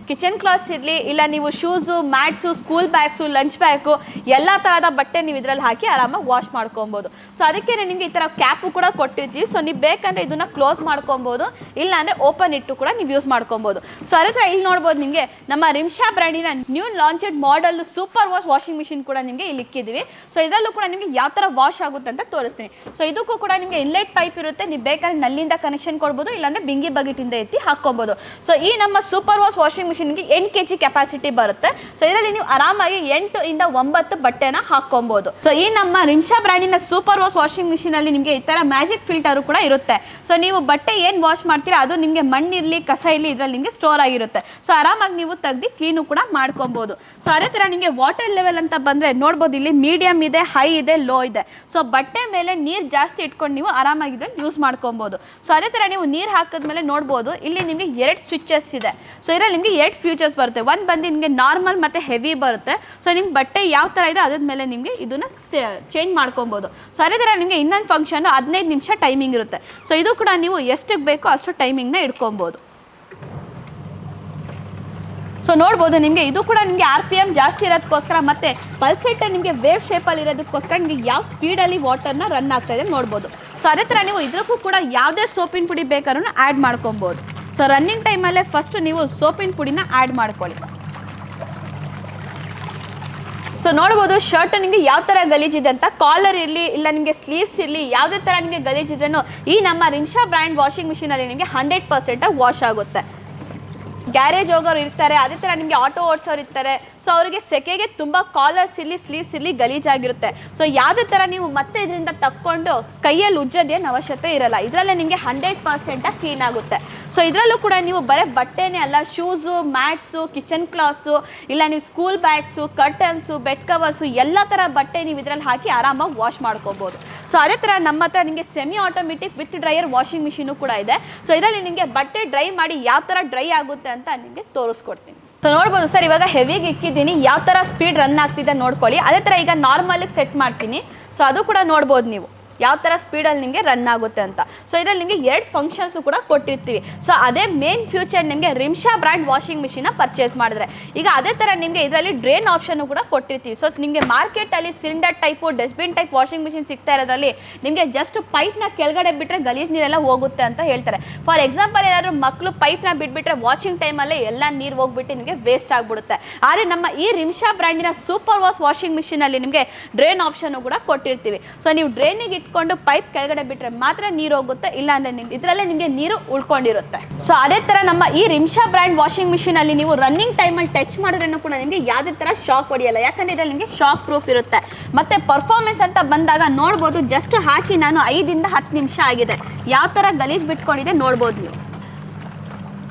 ಕಿಚನ್ ಕ್ಲಾಸ್ ಇರಲಿ, ಇಲ್ಲ ನೀವು shoes mats school bags lunch bag ಎಲ್ಲ ಥರದ ಬಟ್ಟೆ ನೀವು ಇದರಲ್ಲಿ ಹಾಕಿ ಆರಾಮಾಗಿ ವಾಶ್ ಮಾಡ್ಕೊಬೋದು ಸೊ ಅದಕ್ಕೆ ನಿಮಗೆ ಈ ಥರ ಕ್ಯಾಪು ಕೂಡ ಕೊಟ್ಟಿರ್ತೀವಿ. ಸೊ ನೀವು ಬೇಕಂದರೆ ಇದನ್ನು ಕ್ಲೋಸ್ ಮಾಡ್ಕೊಬೋದು ಇಲ್ಲಾಂದರೆ ಓಪನ್ ಇಟ್ಟು ಕೂಡ ನೀವು ಯೂಸ್ ಮಾಡ್ಕೊಬೋದು ಸೊ ಅದೇ ಥರ ಇಲ್ಲಿ ನೋಡ್ಬೋದು ನಿಮಗೆ ನಮ್ಮ ರಿಮ್ಶಾ ಬ್ರ್ಯಾಂಡಿನ new launched model super wash washing machine ಕೂಡ ನಿಮಗೆ ಇಲ್ಲಿ ಇಕ್ಕಿದ್ದೀವಿ ಸೊ ಇದರಲ್ಲೂ ಕೂಡ ನಿಮಗೆ ಯಾವ ಥರ ವಾಶ್ ಆಗುತ್ತೆ ಅಂತ ತೋರಿಸ್ತೀನಿ. ಸೊ ಇದಕ್ಕೂ ಕೂಡ ನಿಮಗೆ ಇನ್ಲೆಟ್ ಪೈಪ್ ಇರುತ್ತೆ. ನೀವು ಬೇಕಾದ್ರೆ ನಲ್ಲಿಂದ ಕನೆಕ್ಷನ್ ಕೊಡ್ಬೋದು, ಇಲ್ಲಾಂದರೆ ಬಿಂಗಿ ಬಕೆಟಿಂದ ಎತ್ತಿ ಹಾಕ್ಕೊಬೋದು ಸೊ ಈ ನಮ್ಮ ಸೂಪರ್ ವಾಶ್ ವಾಷಿಂಗ್ ಮಿಷಿನ್ಗೆ ಎಂಟು ಕೆ ಜಿ ಕೆಪಾಸಿಟಿ ಬರುತ್ತೆ. ಸೊ ಇದರಲ್ಲಿ ನೀವು ಆರಾಮಾಗಿ ಎಂಟು ಇಂದ ಒಂಬತ್ತು ಬಟ್ಟೆನ ಹಾಕೊಬಹುದು ಸೊ ಈ ನಮ್ಮ ರಿಮ್ಶಾ ಬ್ರ್ಯಾಂಡಿನ ಸೂಪರ್ ವಾಶ್ ವಾಷಿಂಗ್ ಮಿಷಿನ್ ಅಲ್ಲಿ ನಿಮಗೆ ಈ ತರ ಮ್ಯಾಜಿಕ್ ಫಿಲ್ಟರ್ ಕೂಡ ಇರುತ್ತೆ. ಸೊ ನೀವು ಬಟ್ಟೆ ಏನು ವಾಶ್ ಮಾಡ್ತೀರಾ, ಅದು ನಿಮಗೆ ಮಣ್ಣಿರಲಿ, ಕಸ ಇರಲಿ, ಇದರಲ್ಲಿ ನಿಮಗೆ ಸ್ಟೋರ್ ಆಗಿರುತ್ತೆ. ಸೊ ಆರಾಮಾಗಿ ನೀವು ತೆಗ್ದು ಕ್ಲೀನು ಕೂಡ ಮಾಡ್ಕೊಬಹುದು ಸೊ ಅದೇ ತರ ನಿಮಗೆ ವಾಟರ್ ಲೆವೆಲ್ ಅಂತ ಬಂದ್ರೆ ನೋಡ್ಬೋದು, ಇಲ್ಲಿ ಮೀಡಿಯಂ ಇದೆ ಹೈ ಇದೆ ಲೋ ಇದೆ. ಸೊ ಬಟ್ಟೆ ಮೇಲೆ ನೀರು ಜಾಸ್ತಿ ಇಟ್ಕೊಂಡು ನೀವು ಆರಾಮಾಗಿ ಇದನ್ನು ಯೂಸ್ ಮಾಡ್ಕೊಬಹುದು ಸೊ ಅದೇ ತರ ನೀವು ನೀರು ಹಾಕಿದ್ಮೇಲೆ ನೋಡಬಹುದು ಇಲ್ಲಿ ನಿಮಗೆ ಎರಡು ಸ್ವಿಚಸ್ ಇದೆ. ಸೊ ಇದರಲ್ಲಿ ನಿಮಗೆ ಎರಡು ಫ್ಯೂಚರ್ಸ್ ಬರುತ್ತೆ. ಒಂದು ಬಂದು ನಿಮಗೆ ನಾರ್ಮಲ್ ಮತ್ತು ಹೆವಿ ಬರುತ್ತೆ. ಸೊ ನಿಮ್ಗೆ ಬಟ್ಟೆ ಯಾವ ಥರ ಇದೆ ಅದ್ರ ಮೇಲೆ ನಿಮಗೆ ಇದನ್ನು ಚೇಂಜ್ ಮಾಡ್ಕೊಬೋದು. ಸೊ ಅದೇ ಥರ ನಿಮಗೆ ಇನ್ನೊಂದು ಫಂಕ್ಷನ್ ಹದಿನೈದು ನಿಮಿಷ ಟೈಮಿಂಗ್ ಇರುತ್ತೆ. ಸೊ ಇದು ಕೂಡ ನೀವು ಎಷ್ಟಕ್ಕೆ ಬೇಕೋ ಅಷ್ಟು ಟೈಮಿಂಗ್ನ ಇಟ್ಕೊಬೋದು. ಸೊ ನೋಡ್ಬೋದು ನಿಮಗೆ ಇದು ಕೂಡ ನಿಮಗೆ ಆರ್ ಪಿ ಎಂ ಜಾಸ್ತಿ ಇರೋದಕ್ಕೋಸ್ಕರ ಮತ್ತೆ ಪಲ್ಸೆಟ್ ನಿಮಗೆ ವೇವ್ ಶೇಪಲ್ಲಿ ಇರೋದಕ್ಕೋಸ್ಕರ ನಿಮಗೆ ಯಾವ ಸ್ಪೀಡಲ್ಲಿ ವಾಟರ್ನ ರನ್ ಆಗ್ತಾ ಇದೆ ನೋಡ್ಬೋದು. ಸೊ ಅದೇ ಥರ ನೀವು ಇದಕ್ಕೂ ಕೂಡ ಯಾವುದೇ ಸೋಪಿನ ಪುಡಿ ಬೇಕಾದ್ರೂ ಆ್ಯಡ್ ಮಾಡ್ಕೊಬೋದು. ಸೊ ರನ್ನಿಂಗ್ ಟೈಮಲ್ಲೇ ಫಸ್ಟ್ ನೀವು ಸೋಪಿನ ಪುಡಿನ ಆ್ಯಡ್ ಮಾಡ್ಕೊಳ್ಳಿ. ಸೊ ನೋಡ್ಬೋದು ಶರ್ಟ್ ನಿಮಗೆ ಯಾವ ಥರ ಗಲೀಜಿದೆ ಅಂತ. ಕಾಲರ್ ಇರಲಿ, ಇಲ್ಲ ನಿಮಗೆ ಸ್ಲೀವ್ಸ್ ಇರಲಿ, ಯಾವುದೇ ಥರ ನಿಮಗೆ ಗಲೀಜಿದ್ರೂ ಈ ನಮ್ಮ ರಿನ್ಷಾ ಬ್ರ್ಯಾಂಡ್ ವಾಷಿಂಗ್ ಮಿಷಿನಲ್ಲಿ ನಿಮಗೆ ಹಂಡ್ರೆಡ್ ಪರ್ಸೆಂಟಾಗಿ ವಾಶ್ ಆಗುತ್ತೆ. ಗ್ಯಾರೇಜ್ ಹೋಗೋರು ಇರ್ತಾರೆ, ಅದೇ ಥರ ನಿಮಗೆ ಆಟೋ ಓಡಿಸೋರು ಇರ್ತಾರೆ. ಸೊ ಅವರಿಗೆ ಸೆಕೆಗೆ ತುಂಬ ಕಾಲರ್ಸ್ ಇರಲಿ ಸ್ಲೀವ್ಸ್ ಇರಲಿ ಗಲೀಜಾಗಿರುತ್ತೆ ಸೊ ಯಾವುದೇ ಥರ ನೀವು ಮತ್ತೆ ಇದರಿಂದ ತಕ್ಕೊಂಡು ಕೈಯಲ್ಲಿ ಉಜ್ಜೋದೇನು ಅವಶ್ಯಕತೆ ಇರಲ್ಲ. ಇದರಲ್ಲೇ ನಿಮಗೆ ಹಂಡ್ರೆಡ್ ಪರ್ಸೆಂಟಾಗಿ ಕ್ಲೀನ್ ಆಗುತ್ತೆ. ಸೊ ಇದರಲ್ಲೂ ಕೂಡ ನೀವು ಬರೀ ಬಟ್ಟೆನೇ ಅಲ್ಲ ಶೂಸು ಮ್ಯಾಟ್ಸು ಕಿಚನ್ ಕ್ಲಾಸು ಇಲ್ಲ ನೀವು school bags curtains bed covers ಎಲ್ಲ ಥರ ಬಟ್ಟೆ ನೀವು ಇದರಲ್ಲಿ ಹಾಕಿ ಆರಾಮಾಗಿ ವಾಶ್ ಮಾಡ್ಕೋಬೋದು. ಸೊ ಅದೇ ಥರ ನಮ್ಮ ಹತ್ರ ನಿಮಗೆ semi automatic with dryer washing machine ಕೂಡ ಇದೆ. ಸೊ ಇದರಲ್ಲಿ ನಿಮಗೆ ಬಟ್ಟೆ ಡ್ರೈ ಮಾಡಿ ಯಾವ ಥರ ಡ್ರೈ ಆಗುತ್ತೆ ಅಂತ ನಿಮಗೆ ತೋರಿಸ್ಕೊಡ್ತೀನಿ. ಸೊ ನೋಡ್ಬೋದು ಸರ್, ಇವಾಗ ಹೆವಿಗೆ ಇಕ್ಕಿದ್ದೀನಿ, ಯಾವ ಥರ ಸ್ಪೀಡ್ ರನ್ ಆಗ್ತಿದೆ ನೋಡ್ಕೊಳ್ಳಿ. ಅದೇ ಥರ ಈಗ ನಾರ್ಮಲಿಗೆ ಸೆಟ್ ಮಾಡ್ತೀನಿ. ಸೊ ಅದು ಕೂಡ ನೋಡ್ಬೋದು ನೀವು. ಯಾವ ಥರ ಸ್ಪೀಡಲ್ಲಿ ನಿಮಗೆ ರನ್ ಆಗುತ್ತೆ ಅಂತ. ಸೊ ಇದರಲ್ಲಿ ನಿಮಗೆ ಎರಡು ಫಂಕ್ಷನ್ಸು ಕೂಡ ಕೊಟ್ಟಿರ್ತೀವಿ. ಸೊ ಅದೇ ಮೇನ್ ಫ್ಯೂಚರ್ ನಿಮಗೆ ರಿಮ್ಶಾ ಬ್ರ್ಯಾಂಡ್ ವಾಷಿಂಗ್ ಮಿಷಿನ ಪರ್ಚೇಸ್ ಮಾಡಿದ್ರೆ. ಈಗ ಅದೇ ಥರ ನಿಮಗೆ ಇದರಲ್ಲಿ ಡ್ರೈನ್ ಆಪ್ಷನ್ನು ಕೂಡ ಕೊಟ್ಟಿರ್ತೀವಿ. ಸೊ ನಿಮಗೆ ಮಾರ್ಕೆಟಲ್ಲಿ cylinder type dustbin type washing machine ಸಿಗ್ತಾ ಇರೋದ್ರಲ್ಲಿ ನಿಮಗೆ ಜಸ್ಟ್ ಪೈಪ್ನ ಕೆಳಗಡೆ ಬಿಟ್ಟರೆ ಗಲೀಜ್ ನೀರೆಲ್ಲ ಹೋಗುತ್ತೆ ಅಂತ ಹೇಳ್ತಾರೆ. ಫಾರ್ ಎಕ್ಸಾಂಪಲ್ ಏನಾದರೂ ಮಕ್ಕಳು ಪೈಪ್ನ ಬಿಟ್ಬಿಟ್ರೆ ವಾಷಿಂಗ್ ಟೈಮಲ್ಲೇ ಎಲ್ಲ ನೀರು ಹೋಗ್ಬಿಟ್ಟು ನಿಮಗೆ ವೇಸ್ಟ್ ಆಗಿಬಿಡುತ್ತೆ. ಆದರೆ ನಮ್ಮ ಈ ರಿಮ್ಶಾ ಬ್ರ್ಯಾಂಡಿನ ಸೂಪರ್ ವಾಶ್ ವಾಷಿಂಗ್ ಮಿಷಿನಲ್ಲಿ ನಿಮಗೆ ಡ್ರೈನ್ ಆಪ್ಷನ್ನು ಕೂಡ ಕೊಟ್ಟಿರ್ತೀವಿ. ಸೊ ನೀವು ಡ್ರೈನಿಗೆ ಇಟ್ಕೊಂಡು ಪೈಪ್ ಕೆಳಗಡೆ ಬಿಟ್ಟರೆ ಮಾತ್ರ ನೀರು ಹೋಗುತ್ತೆ ಇಲ್ಲ ಅಂದ್ರೆ ನಿಮ್ಗೆ ಇದರಲ್ಲೇ ನಿಮಗೆ ನೀರು ಉಳ್ಕೊಂಡಿರುತ್ತೆ. ಸೊ ಅದೇ ಥರ ನಮ್ಮ ಈ ರಿಮ್ಶಾ ಬ್ರ್ಯಾಂಡ್ ವಾಷಿಂಗ್ ಮಿಷಿನಲ್ಲಿ ನೀವು ರನ್ನಿಂಗ್ ಟೈಮಲ್ಲಿ ಟಚ್ ಮಾಡಿದ್ರೂ ಕೂಡ ನಿಮಗೆ ಯಾವುದೇ ಥರ ಶಾಕ್ ಹೊಡೆಯಲ್ಲ. ಯಾಕಂದರೆ ಇದರಲ್ಲಿ ನಿಮಗೆ ಶಾಕ್ ಪ್ರೂಫ್ ಇರುತ್ತೆ. ಮತ್ತೆ ಪರ್ಫಾರ್ಮೆನ್ಸ್ ಅಂತ ಬಂದಾಗ ನೋಡ್ಬೋದು ಜಸ್ಟ್ ಹಾಕಿ ನಾನು ಐದಿಂದ ಹತ್ತು ನಿಮಿಷ ಆಗಿದೆ. ಯಾವ ಥರ ಗಲೀಜ್ ಬಿಟ್ಕೊಂಡಿದೆ ನೋಡ್ಬೋದು ನೀವು.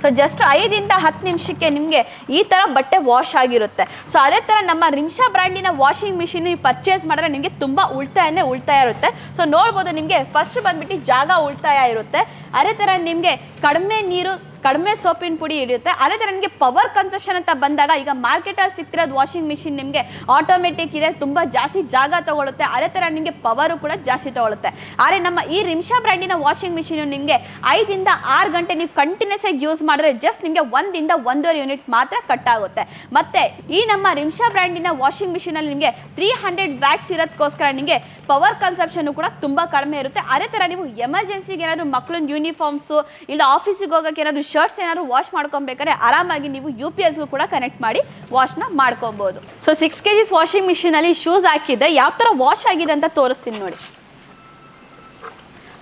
ಸೊ ಜಸ್ಟ್ ಐದಿಂದ ಹತ್ತು ನಿಮಿಷಕ್ಕೆ ನಿಮಗೆ ಈ ಥರ ಬಟ್ಟೆ ವಾಶ್ ಆಗಿರುತ್ತೆ. ಸೊ ಅದೇ ಥರ ನಮ್ಮ ರಿಂಷಾ ಬ್ರ್ಯಾಂಡಿನ ವಾಷಿಂಗ್ ಮಿಷಿನ್ ನೀವು ಪರ್ಚೇಸ್ ಮಾಡಿದ್ರೆ ನಿಮಗೆ ತುಂಬ ಉಳಿತಾಯನೇ ಉಳ್ತಾಯ ಇರುತ್ತೆ. ಸೊ ನೋಡ್ಬೋದು ನಿಮಗೆ ಫಸ್ಟ್ ಬಂದ್ಬಿಟ್ಟು ಜಾಗ ಉಳಿತಾಯ ಇರುತ್ತೆ. ಅದೇ ಥರ ನಿಮಗೆ ಕಡಿಮೆ ನೀರು, ಕಡಿಮೆ ಸೋಪಿನ ಪುಡಿ ಹಿಡಿಯುತ್ತೆ. ಅದೇ ಥರ ನಿಮಗೆ ಪವರ್ ಕನ್ಸಪ್ಷನ್ ಅಂತ ಬಂದಾಗ ಈಗ ಮಾರ್ಕೆಟಲ್ಲಿ ಸಿಕ್ತಿರೋದು ವಾಷಿಂಗ್ ಮಿಷಿನ್ ನಿಮಗೆ ಆಟೋಮೆಟಿಕ್ ಇದೆ, ತುಂಬ ಜಾಸ್ತಿ ಜಾಗ ತಗೊಳ್ಳುತ್ತೆ ಅದೇ ಥರ ನಿಮಗೆ ಪವರು ಕೂಡ ಜಾಸ್ತಿ ತಗೊಳುತ್ತೆ. ಆದರೆ ನಮ್ಮ ಈ ರಿಮ್ಷಾ ಬ್ರ್ಯಾಂಡಿನ ವಾಷಿಂಗ್ ಮಿಷಿನ್ ನಿಮಗೆ ಐದಿಂದ ಆರು ಗಂಟೆ ನೀವು ಕಂಟಿನ್ಯೂಸ್ ಆಗಿ ಯೂಸ್ ಮಾಡಿದ್ರೆ ಜಸ್ಟ್ ನಿಮಗೆ ಒಂದಿಂದ ಒಂದೂವರೆ ಯೂನಿಟ್ ಮಾತ್ರ ಕಟ್ ಆಗುತ್ತೆ. ಮತ್ತೆ ಈ ನಮ್ಮ ರಿಮ್ಷಾ ಬ್ರ್ಯಾಂಡಿನ ವಾಷಿಂಗ್ ಮಿಷಿನಲ್ಲಿ ನಿಮಗೆ ತ್ರೀ ಹಂಡ್ರೆಡ್ ವ್ಯಾಟ್ಸ್ ಇರೋದಕ್ಕೋಸ್ಕರ ನಿಮಗೆ ಪವರ್ ಕನ್ಸಪ್ಷನ್ ಕೂಡ ತುಂಬ ಕಡಿಮೆ ಇರುತ್ತೆ. ಅದೇ ಥರ ನೀವು ಎಮರ್ಜೆನ್ಸಿಗೆ ಏನಾದರೂ ಮಕ್ಕಳನ್ನ ಯೂನಿಫಾರ್ಮ್ಸ್ ಇಲ್ಲ ಆಫೀಸಿಗೆ ಹೋಗೋಕೆ ಏನಾದ್ರು ಶರ್ಟ್ಸ್ ಏನಾದ್ರು ವಾಶ್ ಮಾಡ್ಕೊಬೇಕಾದ್ರೆ ಆರಾಮಾಗಿ ನೀವು ಯು ಪಿ ಎಸ್ಗೂ ಕೂಡ ಕನೆಕ್ಟ್ ಮಾಡಿ ವಾಶ್ನ ಮಾಡ್ಕೊಬೋದು. So six K Gs washing ಮಿಷಿನಲ್ಲಿ shoes ಹಾಕಿದ್ದೆ ಯಾವ ಥರ ವಾಶ್ ಆಗಿದೆ ಅಂತ ತೋರಿಸ್ತೀನಿ ನೋಡಿ.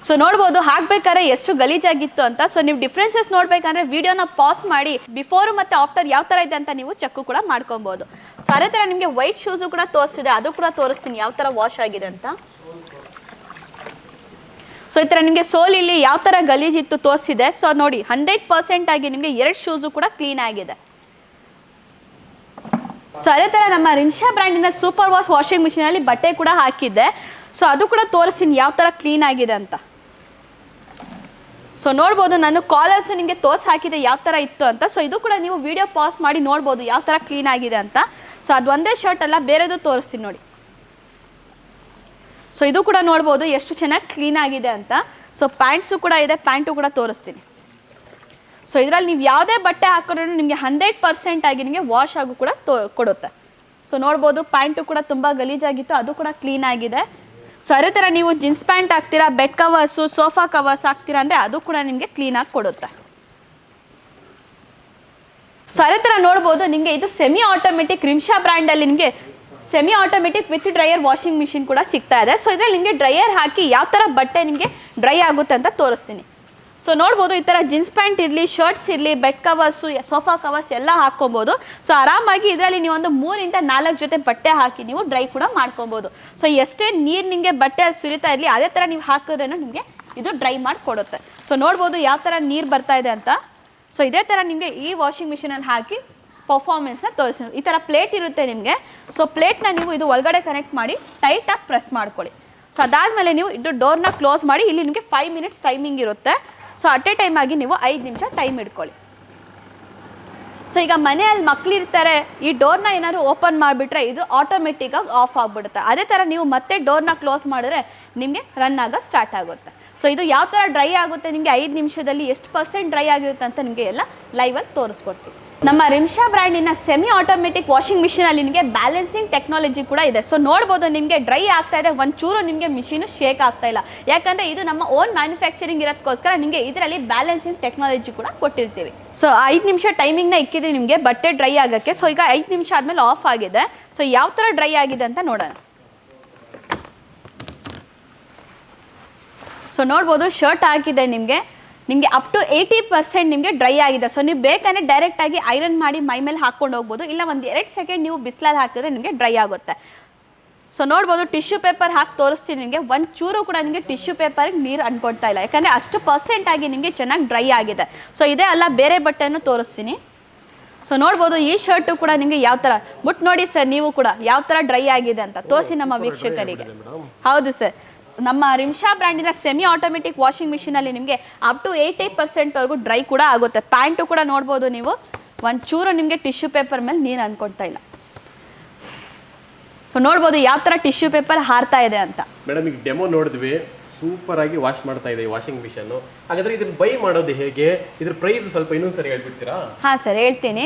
ಸೊ ನೋಡ್ಬೋದು ಹಾಕ್ಬೇಕಾದ್ರೆ ಎಷ್ಟು ಗಲೀಜಾಗಿತ್ತು ಅಂತ. ಸೊ ನೀವು ಡಿಫ್ರೆನ್ಸಸ್ ನೋಡ್ಬೇಕಂದ್ರೆ ವಿಡಿಯೋನ ಪಾಸ್ ಮಾಡಿ ಬಿಫೋರ್ ಮತ್ತೆ ಆಫ್ಟರ್ ಯಾವ ಥರ ಇದೆ ಅಂತ ನೀವು ಚೆಕ್ಕು ಕೂಡ ಮಾಡ್ಕೊಬೋದು. ಸೊ ಅದೇ ಥರ ನಿಮಗೆ ವೈಟ್ ಶೂಸು ಕೂಡ ತೋರಿಸಿದೆ, ಅದು ಕೂಡ ತೋರಿಸ್ತೀನಿ ಯಾವ ಥರ ವಾಶ್ ಆಗಿದೆ ಅಂತ. ಸೊ ಈ ಥರ ನಿಮಗೆ ಸೋಲ್ ಇಲ್ಲಿ ಯಾವ ಥರ ಗಲೀಜಿತ್ತು ತೋರಿಸಿದೆ. ಸೊ ನೋಡಿ ಹಂಡ್ರೆಡ್ ಪರ್ಸೆಂಟ್ ಆಗಿ ನಿಮಗೆ ಎರಡು ಶೂಸು ಕೂಡ ಕ್ಲೀನ್ ಆಗಿದೆ. ಸೊ ಅದೇ ಥರ ನಮ್ಮ ರಿನ್ಶಾ ಬ್ರ್ಯಾಂಡಿನ ಸೂಪರ್ ವಾಶ್ ವಾಷಿಂಗ್ ಮಿಷಿನಲ್ಲಿ ಬಟ್ಟೆ ಕೂಡ ಹಾಕಿದ್ದೆ. ಸೊ ಅದು ಕೂಡ ತೋರಿಸ್ತೀನಿ ಯಾವ ಥರ ಕ್ಲೀನ್ ಆಗಿದೆ ಅಂತ. ಸೊ ನೋಡ್ಬೋದು, ನಾನು ಕಾಲರ್ಸು ನಿಮಗೆ ತೋರ್ಸ್ ಹಾಕಿದೆ ಯಾವ ಥರ ಇತ್ತು ಅಂತ. ಸೊ ಇದು ಕೂಡ ನೀವು ವಿಡಿಯೋ ಪಾಸ್ ಮಾಡಿ ನೋಡ್ಬೋದು ಯಾವ ಥರ ಕ್ಲೀನ್ ಆಗಿದೆ ಅಂತ. ಸೊ ಅದು ಒಂದೇ ಶರ್ಟ್ ಅಲ್ಲ, ಬೇರೆದು ತೋರಿಸ್ತೀನಿ ನೋಡಿ. ಸೊ ಇದು ಕೂಡ ನೋಡ್ಬೋದು ಎಷ್ಟು ಚೆನ್ನಾಗಿ ಕ್ಲೀನ್ ಆಗಿದೆ ಅಂತ. ಸೊ ಪ್ಯಾಂಟ್ಸು ಕೂಡ ಇದೆ ಪ್ಯಾಂಟು ಕೂಡ ತೋರಿಸ್ತೀನಿ. ಸೊ ಇದರಲ್ಲಿ ನೀವು ಯಾವುದೇ ಬಟ್ಟೆ ಹಾಕಿದ್ರು ನಿಮಗೆ ಹಂಡ್ರೆಡ್ ಪರ್ಸೆಂಟ್ ಆಗಿ ನಿಮಗೆ ವಾಶ್ ಆಗು ಕೂಡ ತೋ, ಕೊಡುತ್ತೆ. ಸೊ ನೋಡ್ಬೋದು ಪ್ಯಾಂಟು ಕೂಡ ತುಂಬ ಗಲೀಜಾಗಿತ್ತು, ಅದು ಕೂಡ ಕ್ಲೀನ್ ಆಗಿದೆ. ಸೊ ಅದೇ ಥರ ನೀವು ಜೀನ್ಸ್ ಪ್ಯಾಂಟ್ ಹಾಕ್ತೀರಾ ಬೆಡ್ ಕವರ್ಸು ಸೋಫಾ ಕವರ್ಸ್ ಹಾಕ್ತೀರಾ ಅಂದರೆ ಅದು ಕೂಡ ನಿಮಗೆ ಕ್ಲೀನಾಗಿ ಕೊಡುತ್ತೆ. ಸೊ ಅದೇ ಥರ ನೋಡ್ಬೋದು, ನಿಮಗೆ ಇದು ಸೆಮಿ ಆಟೋಮೆಟಿಕ್ ರಿಮ್ಶಾ ಬ್ರ್ಯಾಂಡಲ್ಲಿ ನಿಮಗೆ semi automatic with dryer washing machine ಕೂಡ ಸಿಗ್ತಾ ಇದೆ. ಸೊ ಇದರಲ್ಲಿ ನಿಮಗೆ ಡ್ರೈಯರ್ ಹಾಕಿ ಯಾವ ಥರ ಬಟ್ಟೆ ನಿಮಗೆ ಡ್ರೈ ಆಗುತ್ತೆ ಅಂತ ತೋರಿಸ್ತೀನಿ. ಸೊ ನೋಡ್ಬೋದು ಈ ಥರ ಜೀನ್ಸ್ ಪ್ಯಾಂಟ್ ಇರಲಿ ಶರ್ಟ್ಸ್ ಇರಲಿ ಬೆಡ್ ಕವರ್ಸು ಸೋಫಾ ಕವರ್ಸ್ ಎಲ್ಲ ಹಾಕ್ಕೊಬೋದು. ಸೊ ಆರಾಮಾಗಿ ಇದರಲ್ಲಿ ನೀವು ಒಂದು ಮೂರಿಂದ ನಾಲ್ಕು ಜೊತೆ ಬಟ್ಟೆ ಹಾಕಿ ನೀವು ಡ್ರೈ ಕೂಡ ಮಾಡ್ಕೊಬೋದು. ಸೊ ಎಷ್ಟೇ ನೀರು ನಿಮಗೆ ಬಟ್ಟೆ ಸುರಿತಾ ಇರಲಿ, ಅದೇ ಥರ ನೀವು ಹಾಕಿದ್ರೇನು ನಿಮಗೆ ಇದು ಡ್ರೈ ಮಾಡಿ ಕೊಡುತ್ತೆ ಸೊ ನೋಡ್ಬೋದು ಯಾವ ಥರ ನೀರು ಬರ್ತಾ ಇದೆ ಅಂತ. ಸೊ ಇದೇ ಥರ ನಿಮಗೆ ಈ ವಾಷಿಂಗ್ ಮಿಷಿನಲ್ಲಿ ಹಾಕಿ ಪರ್ಫಾರ್ಮೆನ್ಸ್ನ ತೋರಿಸಿ. ಈ ಥರ ಪ್ಲೇಟ್ ಇರುತ್ತೆ ನಿಮಗೆ. ಸೊ ಪ್ಲೇಟ್ನ ನೀವು ಇದು ಒಳಗಡೆ ಕನೆಕ್ಟ್ ಮಾಡಿ ಟೈಟಾಗಿ ಪ್ರೆಸ್ ಮಾಡ್ಕೊಳ್ಳಿ. ಸೊ ಅದಾದಮೇಲೆ ನೀವು ಇದು ಡೋರ್ನ ಕ್ಲೋಸ್ ಮಾಡಿ, ಇಲ್ಲಿ ನಿಮಗೆ ಫೈವ್ ಮಿನಿಟ್ಸ್ ಟೈಮಿಂಗ್ ಇರುತ್ತೆ. ಸೊ ಅಟ್ ಎ ಟೈಮ್ ಆಗಿ ನೀವು ಐದು ನಿಮಿಷ ಟೈಮ್ ಇಟ್ಕೊಳ್ಳಿ. ಸೊ ಈಗ ಮನೆಯಲ್ಲಿ ಮಕ್ಳಿರ್ತಾರೆ, ಈ ಡೋರ್ನ ಏನಾದ್ರು ಓಪನ್ ಮಾಡಿಬಿಟ್ರೆ ಇದು ಆಟೋಮೆಟಿಕ್ಕಾಗಿ ಆಫ್ ಆಗಿಬಿಡುತ್ತೆ. ಅದೇ ಥರ ನೀವು ಮತ್ತೆ ಡೋರ್ನ ಕ್ಲೋಸ್ ಮಾಡಿದ್ರೆ ನಿಮಗೆ ರನ್ ಆಗೋ ಸ್ಟಾರ್ಟ್ ಆಗುತ್ತೆ. ಸೊ ಇದು ಯಾವ ಥರ ಡ್ರೈ ಆಗುತ್ತೆ ನಿಮಗೆ ಐದು ನಿಮಿಷದಲ್ಲಿ ಎಷ್ಟು ಪರ್ಸೆಂಟ್ ಡ್ರೈ ಆಗಿರುತ್ತೆ ಅಂತ ನಿಮಗೆ ಎಲ್ಲ ಲೈವಲ್ಲಿ ತೋರಿಸ್ಕೊಡ್ತೀವಿ. ನಮ್ಮ ರಿಮ್ಶಾ ಬ್ರ್ಯಾಂಡಿನ ಸೆಮಿ ಆಟೋಮೆಟಿಕ್ ವಾಷಿಂಗ್ ಮಿಷಿನಲ್ಲಿ ನಿಮಗೆ ಬ್ಯಾಲೆನ್ಸಿಂಗ್ ಟೆಕ್ನಾಲಜಿ ಕೂಡ ಇದೆ. ಸೊ ನೋಡ್ಬೋದು ನಿಮಗೆ ಡ್ರೈ ಆಗ್ತಾ ಇದೆ, ಒಂಚೂರು ನಿಮಗೆ ಮಿಷಿನ್ ಶೇಕ್ ಆಗ್ತಾ ಇಲ್ಲ. ಯಾಕಂದರೆ ಇದು ನಮ್ಮ ಓನ್ ಮ್ಯಾನುಫ್ಯಾಕ್ಚರಿಂಗ್ ಇರೋದಕ್ಕೋಸ್ಕರ ನಿಮಗೆ ಇದರಲ್ಲಿ ಬ್ಯಾಲೆನ್ಸಿಂಗ್ ಟೆಕ್ನಾಲಜಿ ಕೂಡ ಕೊಟ್ಟಿರ್ತೀವಿ. ಸೊ ಐದು ನಿಮಿಷ ಟೈಮಿಂಗ್ನ ಇಕ್ಕಿದೆ ನಿಮಗೆ, ಬಟ್ಟೆ ಡ್ರೈ ಆಗೋಕ್ಕೆ. ಸೊ ಈಗ ಐದು ನಿಮಿಷ ಆದಮೇಲೆ ಆಫ್ ಆಗಿದೆ. ಸೊ ಯಾವ ಥರ ಡ್ರೈ ಆಗಿದೆ ಅಂತ ನೋಡೋಣ. ಸೊ ನೋಡ್ಬೋದು ಶರ್ಟ್ ಹಾಕಿದೆ ನಿಮಗೆ. ನಿಮಗೆ ಅಪ್ ಟು ಏಯ್ಟಿ ಪರ್ಸೆಂಟ್ ನಿಮಗೆ ಡ್ರೈ ಆಗಿದೆ. ಸೊ ನೀವು ಬೇಕಂದರೆ ಡೈರೆಕ್ಟಾಗಿ ಐರನ್ ಮಾಡಿ ಮೈ ಮೇಲೆ ಹಾಕ್ಕೊಂಡು ಹೋಗ್ಬೋದು. ಇಲ್ಲ ಒಂದು ಎರಡು ಸೆಕೆಂಡ್ ನೀವು ಬಿಸಿಲಲ್ಲಿ ಹಾಕಿದ್ರೆ ನಿಮಗೆ ಡ್ರೈ ಆಗುತ್ತೆ. ಸೊ ನೋಡ್ಬೋದು ಟಿಶ್ಯೂ ಪೇಪರ್ ಹಾಕಿ ತೋರಿಸ್ತೀನಿ ನಿಮಗೆ. ಒಂದು ಚೂರು ಕೂಡ ನಿಮಗೆ ಟಿಶ್ಯೂ ಪೇಪರ್ಗೆ ನೀರು ಅನ್ಕೊಳ್ತಾ ಇಲ್ಲ. ಯಾಕಂದರೆ ಅಷ್ಟು ಪರ್ಸೆಂಟ್ ಆಗಿ ನಿಮಗೆ ಚೆನ್ನಾಗಿ ಡ್ರೈ ಆಗಿದೆ. ಸೊ ಇದೇ ಅಲ್ಲ ಬೇರೆ ಬಟ್ಟೆನೂ ತೋರಿಸ್ತೀನಿ. ಸೊ ನೋಡ್ಬೋದು ಈ ಶರ್ಟು ಕೂಡ ನಿಮಗೆ ಯಾವ ಥರ ಮುಟ್ ನೋಡಿ ಸರ್ ನೀವು ಕೂಡ. ಯಾವ ಥರ ಡ್ರೈ ಆಗಿದೆ ಅಂತ. ತೋರಿಸಿ ನಮ್ಮ ವೀಕ್ಷಕರಿಗೆ. ಹೌದು ಸರ್. ನಮ್ಮ ರಿಮ್ಶಾ ಬ್ರ್ಯಾಂಡಿನ ಸೆಮಿ ಆಟೋಮೆಟಿಕ್ ವಾಷಿಂಗ್ ಮಿಷಿನಲ್ಲಿ ನಿಮಗೆ ಅಪ್ ಟು ಏಯ್ಟಿ ಪರ್ಸೆಂಟ್ವರೆಗೂ ಡ್ರೈ ಕೂಡ ಆಗುತ್ತೆ. ಪ್ಯಾಂಟು ಕೂಡ ನೋಡ್ಬೋದು ನೀವು. ಒಂಚೂರು ಚೂರು ನಿಮಗೆ ಟಿಶ್ಯೂ ಪೇಪರ್ ಮೇಲೆ ನೀರು ಅನ್ಕೊಳ್ತಾ ಇಲ್ಲ. ಸೊ ನೋಡ್ಬೋದು ಯಾವ ತರ ಟಿಶ್ಯೂ ಪೇಪರ್ ಹಾರ್ತಾ ಇದೆ ಅಂತ. ಮೇಡಮ್ ಈಗ ಡೆಮೋ ನೋಡಿದ್ವಿ. ಸೂಪರ್ ಆಗಿ ವಾಶ್ ಮಾಡ್ತಾ ಇದೆ ವಾಷಿಂಗ್ ಮಿಷನ್ ಹಾಗಾದ್ರೆ ಇದನ್ನ ಬೈ ಮಾಡೋದು ಹೇಗೆ? ಇದ್ರ ಪ್ರೈಸ್ ಸ್ವಲ್ಪ ಇನ್ನೊಂದ್ಸರಿ ಹೇಳ್ಬಿಡ್ತೀರಾ? ಹಾ ಸರ್ ಹೇಳ್ತೀನಿ.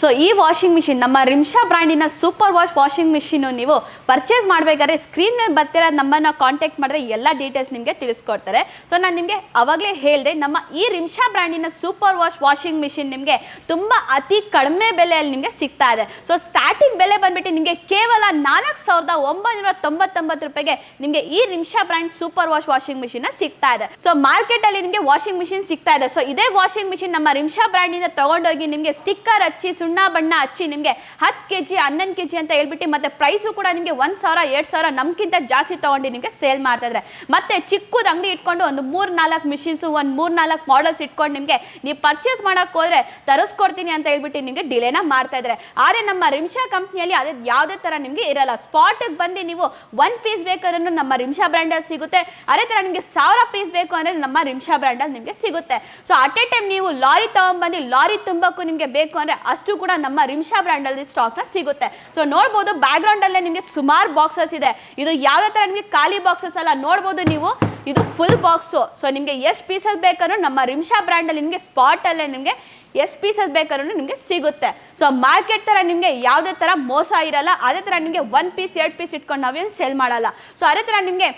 ಸೊ ಈ ವಾಷಿಂಗ್ ಮಿಷಿನ್ ನಮ್ಮ ರಿಮ್ಶಾ ಬ್ರ್ಯಾಂಡಿನ ಸೂಪರ್ ವಾಶ್ ವಾಷಿಂಗ್ ಮಿಷಿನ್ ನೀವು ಪರ್ಚೇಸ್ ಮಾಡಬೇಕಾದ್ರೆ ಸ್ಕ್ರೀನ್ ಮೇಲೆ ಬರ್ತಿರೋ ನಂಬರ್ನ ಕಾಂಟ್ಯಾಕ್ಟ್ ಮಾಡಿದ್ರೆ ಎಲ್ಲ ಡೀಟೇಲ್ಸ್ ನಿಮಗೆ ತಿಳಿಸ್ಕೊಡ್ತಾರೆ. ಸೊ ನಾನು ನಿಮಗೆ ಅವಾಗಲೇ ಹೇಳಿದೆ, ನಮ್ಮ ಈ ರಿಮ್ಷಾ ಬ್ರ್ಯಾಂಡಿನ ಸೂಪರ್ ವಾಶ್ ವಾಷಿಂಗ್ ಮಿಷಿನ್ ನಿಮಗೆ ತುಂಬ ಅತಿ ಕಡಿಮೆ ಬೆಲೆಯಲ್ಲಿ ನಿಮಗೆ ಸಿಗ್ತಾ ಇದೆ. ಸೊ ಸ್ಟಾರ್ಟಿಂಗ್ ಬೆಲೆ ಬಂದ್ಬಿಟ್ಟು ನಿಮಗೆ ಕೇವಲ ನಾಲ್ಕು ಸಾವಿರದ ಒಂಬೈನೂರ ತೊಂಬತ್ತೊಂಬತ್ತು ರೂಪಾಯಿಗೆ ನಿಮಗೆ ಈ Rimsha brand super wash washing machine ಸಿಗ್ತಾ ಇದೆ. ಸೊ ಮಾರ್ಕೆಟ್ ಅಲ್ಲಿ ನಿಮಗೆ ವಾಷಿಂಗ್ ಮಿಷಿನ್ ಸಿಗ್ತಾ ಇದೆ. ಸೊ ಇದೇ ವಾಷಿಂಗ್ ಮಿಷಿನ್ ನಮ್ಮ ರಿಮ್ಷಾ ಬ್ರ್ಯಾಂಡ್ ಇಂದ ತಗೊಂಡೋಗಿ ನಿಮಗೆ ಸ್ಟಿಕ್ಕರ್ ಹಚ್ಚಿ, ಸುಣ್ಣ ಬಣ್ಣ ಹಚ್ಚಿ ನಿಮಗೆ ಹತ್ತು ಕೆ ಜಿ ಹನ್ನೊಂದು ಕೆ ಜಿ ಅಂತ ಹೇಳ್ಬಿಟ್ಟು ಮತ್ತೆ ಪ್ರೈಸು ಕೂಡ ನಿಮಗೆ ಒಂದ್ ಸಾವಿರ, ಎರಡ್ ಸಾವಿರ ನಮ್ಗಿಂತ ಜಾಸ್ತಿ ತಗೊಂಡು ನಿಮಗೆ ಸೇಲ್ ಮಾಡ್ತಾ ಇದ್ರೆ. ಮತ್ತೆ ಚಿಕ್ಕದ ಅಂಗಡಿ ಇಟ್ಕೊಂಡು ಒಂದು ಮೂರ್ ನಾಲ್ಕು ಮಿಷಿನ್ಸ್ ಒಂದ್ ಮೂರ್ ನಾಲ್ಕು ಮಾಡಲ್ಸ್ ಇಟ್ಕೊಂಡು ನಿಮಗೆ ನೀವು ಪರ್ಚೇಸ್ ಮಾಡಕ್ ಹೋದ್ರೆ ತರಿಸ್ಕೊಡ್ತೀನಿ ಅಂತ ಹೇಳ್ಬಿಟ್ಟು ನಿಮಗೆ ಡಿಲೇನ ಮಾಡ್ತಾ ಇದ್ದಾರೆ ಆದರೆ ನಮ್ಮ ರಿಮ್ಶಾ ಕಂಪ್ನಿಯಲ್ಲಿ ಅದೇ ಯಾವುದೇ ತರ ನಿಮಗೆ ಇರಲ್ಲ. ಸ್ಪಾಟ್ ಬಂದು ನೀವು ಒನ್ ಪೀಸ್ ಬೇಕಾದ್ರೂ ನಮ್ಮ ರಿಮ್ಷಾ ಬ್ರ್ಯಾಂಡಲ್ಲಿ ಸಿಗುತ್ತೆ. ಅದೇ ಥರ ನಿಮಗೆ ಸಾವಿರ ಪೀಸ್ ಬೇಕು ಅಂದರೆ ನಮ್ಮ ರಿಮ್ಶಾ ಬ್ರ್ಯಾಂಡಲ್ಲಿ ನಿಮಗೆ ಸಿಗುತ್ತೆ. ಸೊ ಅಟ್ ಎ ಟೈಮ್ ನೀವು ಲಾರಿ ತೊಗೊಂಬಂದು ಲಾರಿ ತುಂಬಕ್ಕೂ ನಿಮಗೆ ಬೇಕು ಅಂದರೆ ಅಷ್ಟು ಕೂಡ ನಮ್ಮ ರಿಮ್ಶಾ ಬ್ರ್ಯಾಂಡಲ್ಲಿ ಸ್ಟಾಕ್ನ ಸಿಗುತ್ತೆ. ಸೊ ನೋಡ್ಬೋದು ಬ್ಯಾಕ್ಗ್ರೌಂಡಲ್ಲೇ ನಿಮಗೆ ಸುಮಾರು ಬಾಕ್ಸಸ್ ಇದೆ. ಇದು ಯಾವ ಥರ ನಿಮಗೆ ಖಾಲಿ ಬಾಕ್ಸಸ್ ಅಲ್ಲ, ನೋಡ್ಬೋದು ನೀವು. ಇದು ಫುಲ್ ಬಾಕ್ಸು ಸೊ ನಿಮಗೆ ಎಷ್ಟು ಪೀಸಸ್ ಬೇಕಾದ್ರೂ ನಮ್ಮ ರಿಮ್ಶಾ ಬ್ರ್ಯಾಂಡಲ್ಲಿ ನಿಮಗೆ ಸ್ಪಾಟಲ್ಲೇ ನಿಮಗೆ ಎಷ್ಟು ಪೀಸಸ್ ಬೇಕಾದ್ರೂ ನಿಮಗೆ ಸಿಗುತ್ತೆ. ಸೊ ಮಾರ್ಕೆಟ್ ಥರ ನಿಮಗೆ ಯಾವುದೇ ಥರ ಮೋಸ ಇರಲ್ಲ. ಅದೇ ಥರ ನಿಮಗೆ ಒನ್ ಪೀಸ್ ಎರಡು ಪೀಸ್ ಇಟ್ಕೊಂಡು ನಾವೇನು ಸೆಲ್ ಮಾಡಲ್ಲ. ಸೊ ಅದೇ ಥರ ನಿಮಗೆ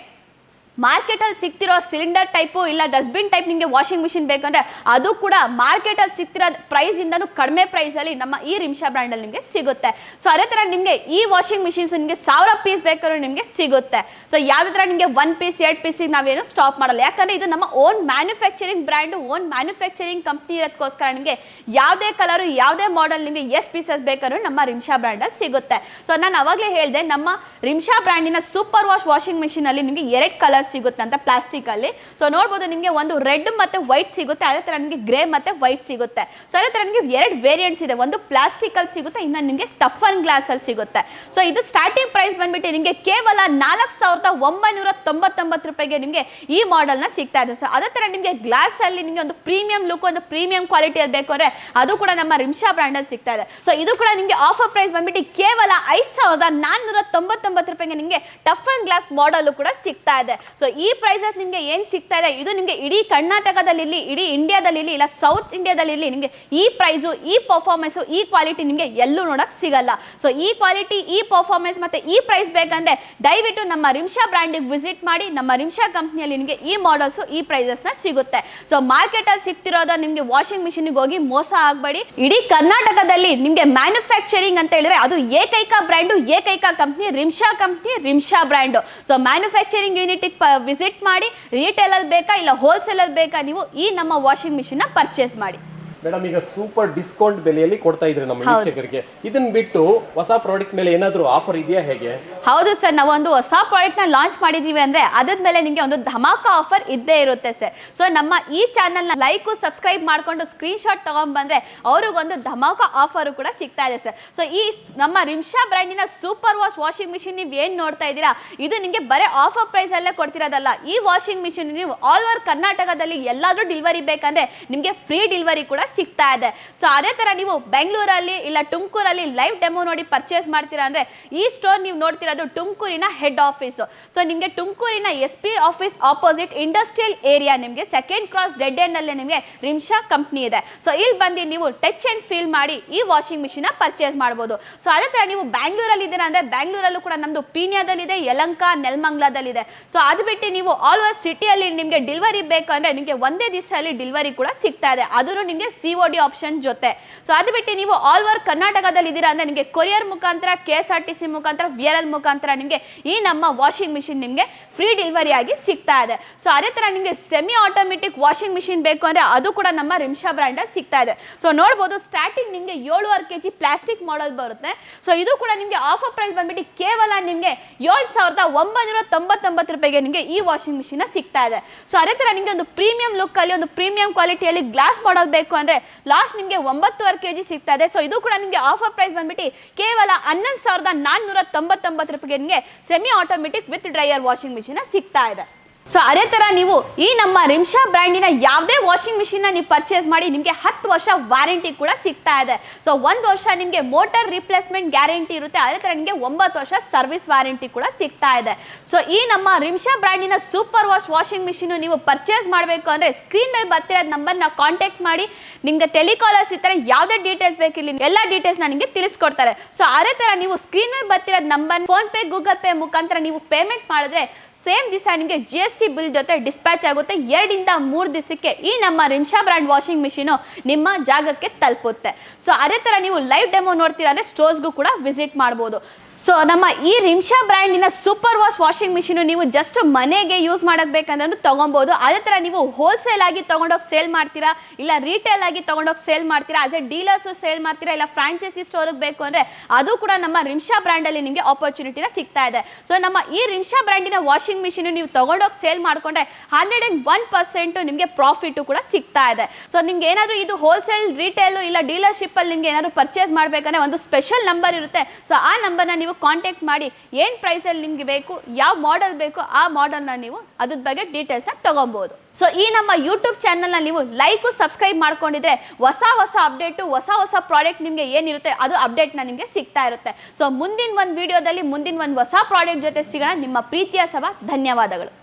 ಮಾರ್ಕೆಟಲ್ಲಿ ಸಿಗ್ತಿರೋ ಸಿಲಿಂಡರ್ ಟೈಪು ಇಲ್ಲ ಡಸ್ಟ್ಬಿನ್ ಟೈಪ್ ನಿಮಗೆ ವಾಷಿಂಗ್ ಮಿಷಿನ್ ಬೇಕಂದ್ರೆ ಅದು ಕೂಡ ಮಾರ್ಕೆಟಲ್ಲಿ ಸಿಗ್ತಿರೋ ಪ್ರೈಸಿಂದನೂ ಕಡಿಮೆ ಪ್ರೈಸಲ್ಲಿ ನಮ್ಮ ಈ ರಿಮ್ಶಾ ಬ್ರ್ಯಾಂಡಲ್ಲಿ ನಿಮಗೆ ಸಿಗುತ್ತೆ. ಸೊ ಅದೇ ಥರ ನಿಮಗೆ ಈ ವಾಷಿಂಗ್ ಮಿಷಿನ್ಸ್ ನಿಮಗೆ ಸಾವಿರ ಪೀಸ್ ಬೇಕಾದ್ರೂ ನಿಮಗೆ ಸಿಗುತ್ತೆ. ಸೊ ಯಾವುದೇ ಥರ ನಿಮಗೆ ಒನ್ ಪೀಸ್, ಎರಡು ಪೀಸಿಗೆ ನಾವೇನು ಸ್ಟಾಪ್ ಮಾಡಲ್ಲ. ಯಾಕಂದರೆ ಇದು ನಮ್ಮ own manufacturing brand, own manufacturing company ಇರೋದಕ್ಕೋಸ್ಕರ ನಿಮಗೆ ಯಾವುದೇ ಕಲರು ಯಾವುದೇ ಮಾಡೆಲ್ ನಿಮಗೆ ಎಷ್ಟು ಪೀಸಸ್ ಬೇಕಾದ್ರೂ ನಮ್ಮ ರಿಮ್ಶಾ ಬ್ರ್ಯಾಂಡಲ್ಲಿ ಸಿಗುತ್ತೆ. ಸೊ ನಾನು ಅವಾಗಲೇ ಹೇಳಿದೆ, ನಮ್ಮ ರಿಮ್ಶಾ ಬ್ರ್ಯಾಂಡಿನ ಸೂಪರ್ ವಾಶ್ ವಾಷಿಂಗ್ ಮಿಷಿನಲ್ಲಿ ನಿಮಗೆ ಎರಡು ಕಲರ್ ಸಿಗುತ್ತೆ ಅಂತ ಪ್ಲಾಸ್ಟಿಕ್ ಅಲ್ಲಿ. ಸೊ ನೋಡ್ಬೋದು ನಿಮಗೆ ಒಂದು ರೆಡ್ ಮತ್ತೆ ವೈಟ್ ಸಿಗುತ್ತೆ, ಅದೇ ಥರ ನಿಮಗೆ ಗ್ರೇ ಮತ್ತೆ ವೈಟ್ ಸಿಗುತ್ತೆ. ಸೊ ಅದೇ ಥರ ನಿಮಗೆ ಎರಡು ವೇರಿಯಂಟ್ಸ್ ಇದೆ. ಒಂದು ಪ್ಲಾಸ್ಟಿಕ್ ಅಲ್ಲಿ ಸಿಗುತ್ತೆ, ಇನ್ನ ನಿಮಗೆ ಟಫ್ ಅಂಡ್ ಗ್ಲಾಸ್ ಅಲ್ಲಿ ಸಿಗುತ್ತೆ. ಸೊ ಇದು ಸ್ಟಾರ್ಟಿಂಗ್ ಪ್ರೈಸ್ ಬಂದ್ಬಿಟ್ಟು ನಿಮಗೆ ಕೇವಲ ನಾಲ್ಕು ಸಾವಿರದ ಒಂಬೈನೂರ ತೊಂಬತ್ತೊಂಬತ್ತು ರೂಪಾಯಿಗೆ ನಿಮಗೆ ಈ ಮಾಡೆಲ್ನ ಸಿಗ್ತಾ ಇದೆ. ಸೊ ಅದೇ ಥರ ನಿಮಗೆ ಗ್ಲಾಸ್ ಅಲ್ಲಿ ನಿಮಗೆ ಒಂದು ಪ್ರೀಮಿಯಂ ಲುಕ್ ಒಂದು ಪ್ರೀಮಿಯಂ ಕ್ವಾಲಿಟಿ ಬೇಕು ಅಂದರೆ ಅದು ಕೂಡ ನಮ್ಮ ರಿಮ್ಶಾ ಬ್ರ್ಯಾಂಡಲ್ಲಿ ಸಿಗ್ತಾ ಇದೆ. ಸೊ ಇದು ಕೂಡ ನಿಮಗೆ ಆಫರ್ ಪ್ರೈಸ್ ಬಂದ್ಬಿಟ್ಟು ಕೇವಲ ಐದು ಸಾವಿರದ ನಾನ್ನೂರ ತೊಂಬತ್ತೊಂಬತ್ತು ರೂಪಾಯಿಗೆ ನಿಮಗೆ ಟಫ್ ಅಂಡ್ ಗ್ಲಾಸ್ ಮಾಡಲು ಕೂಡ ಸಿಗ್ತಾ ಇದೆ. ಸೊ ಈ ಪ್ರೈಸಸ್ ನಿಮಗೆ ಏನು ಸಿಗ್ತಾ ಇದೆ? ಇದು ನಿಮಗೆ ಇಡೀ ಕರ್ನಾಟಕದಲ್ಲಿ ಇರಲಿ ಇಡೀ ಇಂಡಿಯಾದಲ್ಲಿ ಇರಲಿ ಇಲ್ಲ ಸೌತ್ ಇಂಡಿಯಾದಲ್ಲಿ ಇರಲಿ ನಿಮಗೆ ಈ ಪ್ರೈಸು ಈ ಪರ್ಫಾರ್ಮೆನ್ಸು ಈ ಕ್ವಾಲಿಟಿ ನಿಮಗೆ ಎಲ್ಲೂ ನೋಡೋಕ್ಕೆ ಸಿಗಲ್ಲ. ಸೊ ಈ ಕ್ವಾಲಿಟಿ ಈ ಪರ್ಫಾರ್ಮೆನ್ಸ್ ಮತ್ತು ಈ ಪ್ರೈಸ್ ಬೇಕಂದ್ರೆ ದಯವಿಟ್ಟು ನಮ್ಮ ರಿಮ್ಷಾ ಬ್ರ್ಯಾಂಡಿಗೆ ವಿಸಿಟ್ ಮಾಡಿ, ನಮ್ಮ ರಿಮ್ಷಾ ಕಂಪ್ನಿಯಲ್ಲಿ ನಿಮಗೆ ಈ ಮಾಡಲ್ಸು ಈ ಪ್ರೈಸಸ್ನ ಸಿಗುತ್ತೆ. ಸೊ ಮಾರ್ಕೆಟಲ್ಲಿ ಸಿಗ್ತಿರೋದು ನಿಮಗೆ ವಾಷಿಂಗ್ ಮಿಷಿನಿಗೆ ಹೋಗಿ ಮೋಸ ಆಗಬೇಡಿ. ಇಡೀ ಕರ್ನಾಟಕದಲ್ಲಿ ನಿಮಗೆ ಮ್ಯಾನುಫ್ಯಾಕ್ಚರಿಂಗ್ ಅಂತ ಹೇಳಿದ್ರೆ ಅದು ಏಕೈಕ ಬ್ರ್ಯಾಂಡು ಏಕೈಕ company, Rimsha company, Rimsha brand. So manufacturing ಯೂನಿಟಿಗೆ visit ಮಾಡಿ ರೀಟೇಲಲ್ಲಿ ಬೇಕಾ ಇಲ್ಲ ಹೋಲ್ಸೇಲಲ್ಲಿ ಬೇಕಾ ನೀವು ಈ ನಮ್ಮ ವಾಷಿಂಗ್ ಮಿಷಿನ್ನ ಪರ್ಚೇಸ್ ಮಾಡಿ. ಮೇಡಮ್ ಈಗ ಸೂಪರ್ ಡಿಸ್ಕೌಂಟ್ ಬೆಲೆಯಲ್ಲಿ ಕೊಡ್ತಾ ಇದ್ರೆ ನಮ್ಮ ವೀಕ್ಷಕರಿಗೆ. ಇದನ್ನ ಬಿಟ್ಟು ಹೊಸ ಪ್ರಾಡಕ್ಟ್ ಮೇಲೆ ಏನಾದರೂ ಆಫರ್ ಇದೆಯಾ ಹೇಗೆ? ಹೌದು ಸರ್ ನಾವು ಒಂದು ಹೊಸ ಪ್ರಾಡಕ್ಟ್ನ ಲಾಂಚ್ ಮಾಡಿದ್ದೀವಿ ಅಂದರೆ ಅದ್ರ ಮೇಲೆ ನಿಮಗೆ ಒಂದು ಧಮಾಕ ಆಫರ್ ಇದ್ದೇ ಇರುತ್ತೆ ಸರ್. ಸೊ ನಮ್ಮ ಈ ಚಾನಲ್ನ ಲೈಕು ಸಬ್ಸ್ಕ್ರೈಬ್ ಮಾಡ್ಕೊಂಡು ಮಾಡಿಕೊಂಡು ಸ್ಕ್ರೀನ್ಶಾಟ್ ತೊಗೊಂಡ್ಬಂದ್ರೆ ಅವ್ರಿಗೊಂದು ಧಮಾಕ ಆಫರು ಕೂಡ ಸಿಗ್ತಾ ಇದೆ ಸರ್. ಸೊ ಈ ನಮ್ಮ ರಿಮ್ಶಾ ಬ್ರ್ಯಾಂಡಿನ ಸೂಪರ್ ವಾಶ್ ವಾಷಿಂಗ್ ಮಿಷಿನ್ ನೀವು ಏನು ನೋಡ್ತಾ ಇದ್ದೀರಾ? ಇದು ನಿಮಗೆ ಬರೀ ಆಫರ್ ಪ್ರೈಸಲ್ಲೇ ಕೊಡ್ತಿರೋದಲ್ಲ. ಈ ವಾಷಿಂಗ್ ಮಿಷಿನ್ ನೀವು ಆಲ್ ಓವರ್ ಕರ್ನಾಟಕದಲ್ಲಿ ಎಲ್ಲಾದರೂ ಡೆಲಿವರಿ ಬೇಕಂದ್ರೆ ನಿಮಗೆ ಫ್ರೀ ಡೆಲಿವರಿ ಕೂಡ ಸಿಗ್ತಾ ಇದೆ. ಸೊ ಅದೇ ತರ ನೀವು ಬೆಂಗಳೂರಲ್ಲಿ ಇಲ್ಲ ತುಮಕೂರಲ್ಲಿ ಲೈವ್ ಡೆಮೋ ನೋಡಿ ಪರ್ಚೇಸ್ ಮಾಡ್ತೀರಾ ಅಂದ್ರೆ ಈ ಸ್ಟೋರ್ ನೀವು ನೋಡ್ತಿರೋದು ತುಮಕೂರಿನ ಹೆಡ್ ಆಫೀಸ್ ಸೊ ನಿಮಗೆ ತುಮಕೂರಿನ S P office opposite industrial area ನಿಮಗೆ ಸೆಕೆಂಡ್ ಕ್ರಾಸ್ ಡೆಡ್ ಎಂಡ್ ಅಲ್ಲಿ ನಿಮಗೆ ರಿಮ್ಶಾ ಕಂಪ್ನಿ ಇದೆ. ಸೊ ಇಲ್ಲಿ ಬಂದು ನೀವು ಟಚ್ ಅಂಡ್ ಫೀಲ್ ಮಾಡಿ ಈ ವಾಷಿಂಗ್ ಮಿಷಿನ್ ಪರ್ಚೇಸ್ ಮಾಡಬಹುದು ಸೊ ಅದೇ ತರ ನೀವು ಬ್ಯಾಂಗ್ಳೂರಲ್ಲಿ ಇದ್ದೀರಾ ಅಂದ್ರೆ ಬ್ಯಾಂಗ್ಳೂರಲ್ಲೂ ಕೂಡ ನಮ್ಮದು ಪೀಣ್ಯದಲ್ಲಿದೆ, ಯಲಂಕ, ನೆಲಮಂಗ್ಲದಲ್ಲಿದೆ. ಸೊ ಅದು ಬಿಟ್ಟು ನೀವು ಆಲ್ ಓವರ್ ಸಿಟಿಯಲ್ಲಿ ನಿಮಗೆ ಡೆಲಿವರಿ ಬೇಕು ಅಂದರೆ ನಿಮಗೆ ಒಂದೇ ದಿವಸದಲ್ಲಿ ಡೆಲಿವರಿ ಕೂಡ ಸಿಗ್ತಾ ಇದೆ. ಅದನ್ನು ನಿಮಗೆ ಸಿ ಒ ಡಿ ಆಪ್ಷನ್ ಜೊತೆ. ಸೊ ಅದು ಬಿಟ್ಟು ನೀವು ಆಲ್ ಓವರ್ ಕರ್ನಾಟಕದಲ್ಲಿ ಇದ್ದೀರಾ ಅಂದರೆ ನಿಮಗೆ ಕೊರಿಯರ್ ಮುಖಾಂತರ, K S R T C ಮುಖಾಂತರ ವಿ ಆರ್ ಎಲ್ ಮುಖಾಂತರ ನಿಮಗೆ ಈ ನಮ್ಮ ವಾಷಿಂಗ್ ಮಿಷಿನ್ ನಿಮಗೆ ಫ್ರೀ ಡೆಲಿವರಿ ಆಗಿ ಸಿಗ್ತಾ ಇದೆ. ಸೊ ಅದೇ ಥರ ನಿಮಗೆ ಸೆಮಿ ಆಟೋಮೆಟಿಕ್ ವಾಷಿಂಗ್ ಮಿಷಿನ್ ಬೇಕು ಅಂದರೆ ಅದು ಕೂಡ ನಮ್ಮ ರಿಮ್ಷಾ ಬ್ರ್ಯಾಂಡಲ್ಲಿ ಸಿಗ್ತಾ ಇದೆ. ಸೊ ನೋಡ್ಬೋದು ಸ್ಟಾರ್ಟಿಂಗ್ ನಿಮಗೆ ಏಳುವರೆ ಕೆ ಜಿ ಪ್ಲಾಸ್ಟಿಕ್ ಮಾಡಲ್ ಬರುತ್ತೆ. ಸೊ ಇದು ಕೂಡ ನಿಮಗೆ ಆಫರ್ ಪ್ರೈಸ್ ಬಂದ್ಬಿಟ್ಟು ಕೇವಲ ನಿಮಗೆ ಏಳು ಸಾವಿರದ ಒಂಬೈನೂರ ತೊಂಬತ್ತೊಂಬತ್ತು ರೂಪಾಯಿಗೆ ನಿಮಗೆ ಈ ವಾಷಿಂಗ್ ಮಿಷಿನ ಸಿಗ್ತಾ ಇದೆ. ಸೊ ಅದೇ ಥರ ನಿಮಗೆ ಒಂದು ಪ್ರೀಮಿಯಂ ಲುಕ್ಕಲ್ಲಿ ಒಂದು ಪ್ರೀಮಿಯಂ ಕ್ವಾಲಿಟಿಯಲ್ಲಿ ಗ್ಲಾಸ್ ಮಾಡಲ್ ಬೇಕು ಅಂದರೆ ಲಾಸ್ಟ್ ನಿಮಗೆ ಒಂಬತ್ತುವರೆ ಕೆ ಜಿ ಸಿಗ್ತಾ ಇದೆ. ಸೊ ಇದು ಕೂಡ ನಿಮಗೆ ಆಫರ್ ಪ್ರೈಸ್ ಬಂದ್ಬಿಟ್ಟು ಕೇವಲ ಹನ್ನೊಂದು ಸಾವಿರದ ನಾನ್ನೂರ ತೊಂಬತ್ತೊಂಬತ್ತು ರೂಪಾಯಿಗೆ ನಿಮಗೆ semi automatic with dryer washing machine ಸಿಗ್ತಾ ಇದೆ. ಸೊ ಅದೇ ಥರ ನೀವು ಈ ನಮ್ಮ ರಿಮ್ಶಾ ಬ್ರ್ಯಾಂಡಿನ ಯಾವುದೇ ವಾಷಿಂಗ್ ಮಿಷಿನ್ನ ನೀವು ಪರ್ಚೇಸ್ ಮಾಡಿ ನಿಮಗೆ ಹತ್ತು ವರ್ಷ ವಾರಂಟಿ ಕೂಡ ಸಿಗ್ತಾ ಇದೆ. ಸೊ ಒಂದು ವರ್ಷ ನಿಮಗೆ ಮೋಟರ್ ರಿಪ್ಲೇಸ್ಮೆಂಟ್ ಗ್ಯಾರಂಟಿ ಇರುತ್ತೆ. ಅದೇ ಥರ ನಿಮಗೆ ಒಂಬತ್ತು ವರ್ಷ ಸರ್ವಿಸ್ ವಾರಂಟಿ ಕೂಡ ಸಿಗ್ತಾ ಇದೆ. ಸೊ ಈ ನಮ್ಮ ರಿಮ್ಶಾ ಬ್ರ್ಯಾಂಡಿನ ಸೂಪರ್ ವಾಶ್ ವಾಷಿಂಗ್ ಮಿಷಿನ್ ನೀವು ಪರ್ಚೇಸ್ ಮಾಡಬೇಕು ಅಂದರೆ ಸ್ಕ್ರೀನ್ ಮೇಲೆ ಬರ್ತಿರೋ ನಂಬರ್ನ ಕಾಂಟ್ಯಾಕ್ಟ್ ಮಾಡಿ. ನಿಮಗೆ ಟೆಲಿಕಾಲರ್ಸ್ ಈ ಯಾವುದೇ ಡೀಟೇಲ್ಸ್ ಬೇಕಿರಲಿ, ಎಲ್ಲ ಡೀಟೇಲ್ಸ್ನ ನಿಮಗೆ ತಿಳಿಸ್ಕೊಡ್ತಾರೆ. ಸೊ ಅದೇ ಥರ ನೀವು ಸ್ಕ್ರೀನ್ ಮೇಲೆ ಬರ್ತಿರೋದು ನಂಬರ್ ಫೋನ್ಪೇ ಗೂಗಲ್ ಪೇ ಮುಖಾಂತರ ನೀವು ಪೇಮೆಂಟ್ ಮಾಡಿದ್ರೆ ಸೇಮ್ ದಿವಸ ನಿಮಗೆ ಜಿ ಎಸ್ ಟಿ ಬಿಲ್ ಜೊತೆ ಡಿಸ್ಪ್ಯಾಚ್ ಆಗುತ್ತೆ. ಎರಡಿಂದ ಮೂರು ದಿವಸಕ್ಕೆ ಈ ನಮ್ಮ ರಿಮ್ಶಾ ಬ್ರ್ಯಾಂಡ್ ವಾಷಿಂಗ್ ಮಿಷಿನು ನಿಮ್ಮ ಜಾಗಕ್ಕೆ ತಲುಪುತ್ತೆ. ಸೊ ಅದೇ ಥರ ನೀವು ಲೈವ್ ಡೆಮೋ ನೋಡ್ತೀರಾ ಅಂದರೆ ಸ್ಟೋರ್ಸ್ಗೂ ಕೂಡ ವಿಸಿಟ್ ಮಾಡ್ಬೋದು. ಸೊ ನಮ್ಮ ಈ ರಿಮ್ಷಾ ಬ್ರ್ಯಾಂಡಿನ ಸೂಪರ್ ವಾಶ್ ವಾಷಿಂಗ್ ಮಿಷಿನ್ ನೀವು ಜಸ್ಟ್ ಮನೆಗೆ ಯೂಸ್ ಮಾಡಕ್ ಬೇಕಂದ್ರೂ ತೊಗೊಬೋದು. ಅದೇ ಥರ ನೀವು ಹೋಲ್ಸೇಲ್ ಆಗಿ ತೊಗೊಂಡೋಗಿ ಸೇಲ್ ಮಾಡ್ತೀರಾ, ಇಲ್ಲ ರಿಟೇಲ್ ಆಗಿ ತೊಗೊಂಡೋಗಿ ಸೇಲ್ ಮಾಡ್ತೀರಾ ಆಸ್ ಎ ಡೀಲರ್ಸು ಸೇಲ್ ಮಾಡ್ತೀರಾ, ಇಲ್ಲ ಫ್ರಾಂಚೈಸಿ ಸ್ಟೋರಿಗೆ ಬೇಕು ಅಂದರೆ ಅದು ಕೂಡ ನಮ್ಮ ರಿಮ್ಶಾ ಬ್ರ್ಯಾಂಡಲ್ಲಿ ನಿಮಗೆ ಆಪರ್ಚುನಿಟಿನ ಸಿಗ್ತಾ ಇದೆ. ಸೊ ನಮ್ಮ ಈ ರಿಮ್ಷಾ ಬ್ರ್ಯಾಂಡಿನ ವಾಷಿಂಗ್ ಮಿಷಿನ್ ನೀವು ತೊಗೊಂಡೋಗಿ ಸೇಲ್ ಮಾಡಿಕೊಂಡ್ರೆ ಹಂಡ್ರೆಡ್ ಆ್ಯಂಡ್ ಒನ್ ಪರ್ಸೆಂಟು ನಿಮಗೆ ಪ್ರಾಫಿಟು ಕೂಡ ಸಿಗ್ತಾ ಇದೆ. ಸೊ ನಿಮ್ಗೆ ಏನಾದರೂ ಇದು ಹೋಲ್ಸೇಲ್ ರೀಟೇಲು ಇಲ್ಲ ಡೀಲರ್ಶಿಪ್ಪಲ್ಲಿ ನಿಮಗೆ ಏನಾದರೂ ಪರ್ಚೇಸ್ ಮಾಡಬೇಕಂದ್ರೆ ಒಂದು ಸ್ಪೆಷಲ್ ನಂಬರ್ ಇರುತ್ತೆ. ಸೊ ಆ ನಂಬರ್ನ ನೀವು ಕಾಂಟ್ಯಾಕ್ಟ್ ಮಾಡಿ ಏನು ಪ್ರೈಸಲ್ಲಿ ನಿಮಗೆ ಬೇಕು, ಯಾವ ಮಾಡೆಲ್ ಬೇಕು, ಆ ಮಾಡೆಲ್ನ ನೀವು ಅದ್ರ ಬಗ್ಗೆ ಡೀಟೇಲ್ಸ್ನ ತೊಗೊಬೋದು. ಸೊ ಈ ನಮ್ಮ ಯೂಟ್ಯೂಬ್ ಚಾನಲ್ನ ನೀವು ಲೈಕು ಸಬ್ಸ್ಕ್ರೈಬ್ ಮಾಡ್ಕೊಂಡಿದ್ರೆ ಹೊಸ ಹೊಸ ಅಪ್ಡೇಟು ಹೊಸ ಹೊಸ ಪ್ರಾಡಕ್ಟ್ ನಿಮಗೆ ಏನಿರುತ್ತೆ ಅದು ಅಪ್ಡೇಟ್ನ ನಿಮಗೆ ಸಿಗ್ತಾ ಇರುತ್ತೆ. ಸೊ ಮುಂದಿನ ಒಂದು ವಿಡಿಯೋದಲ್ಲಿ ಮುಂದಿನ ಒಂದು ಹೊಸ ಪ್ರಾಡಕ್ಟ್ ಜೊತೆ ಸಿಗೋಣ. ನಿಮ್ಮ ಪ್ರೀತಿಯ ಸಭಾ, ಧನ್ಯವಾದಗಳು.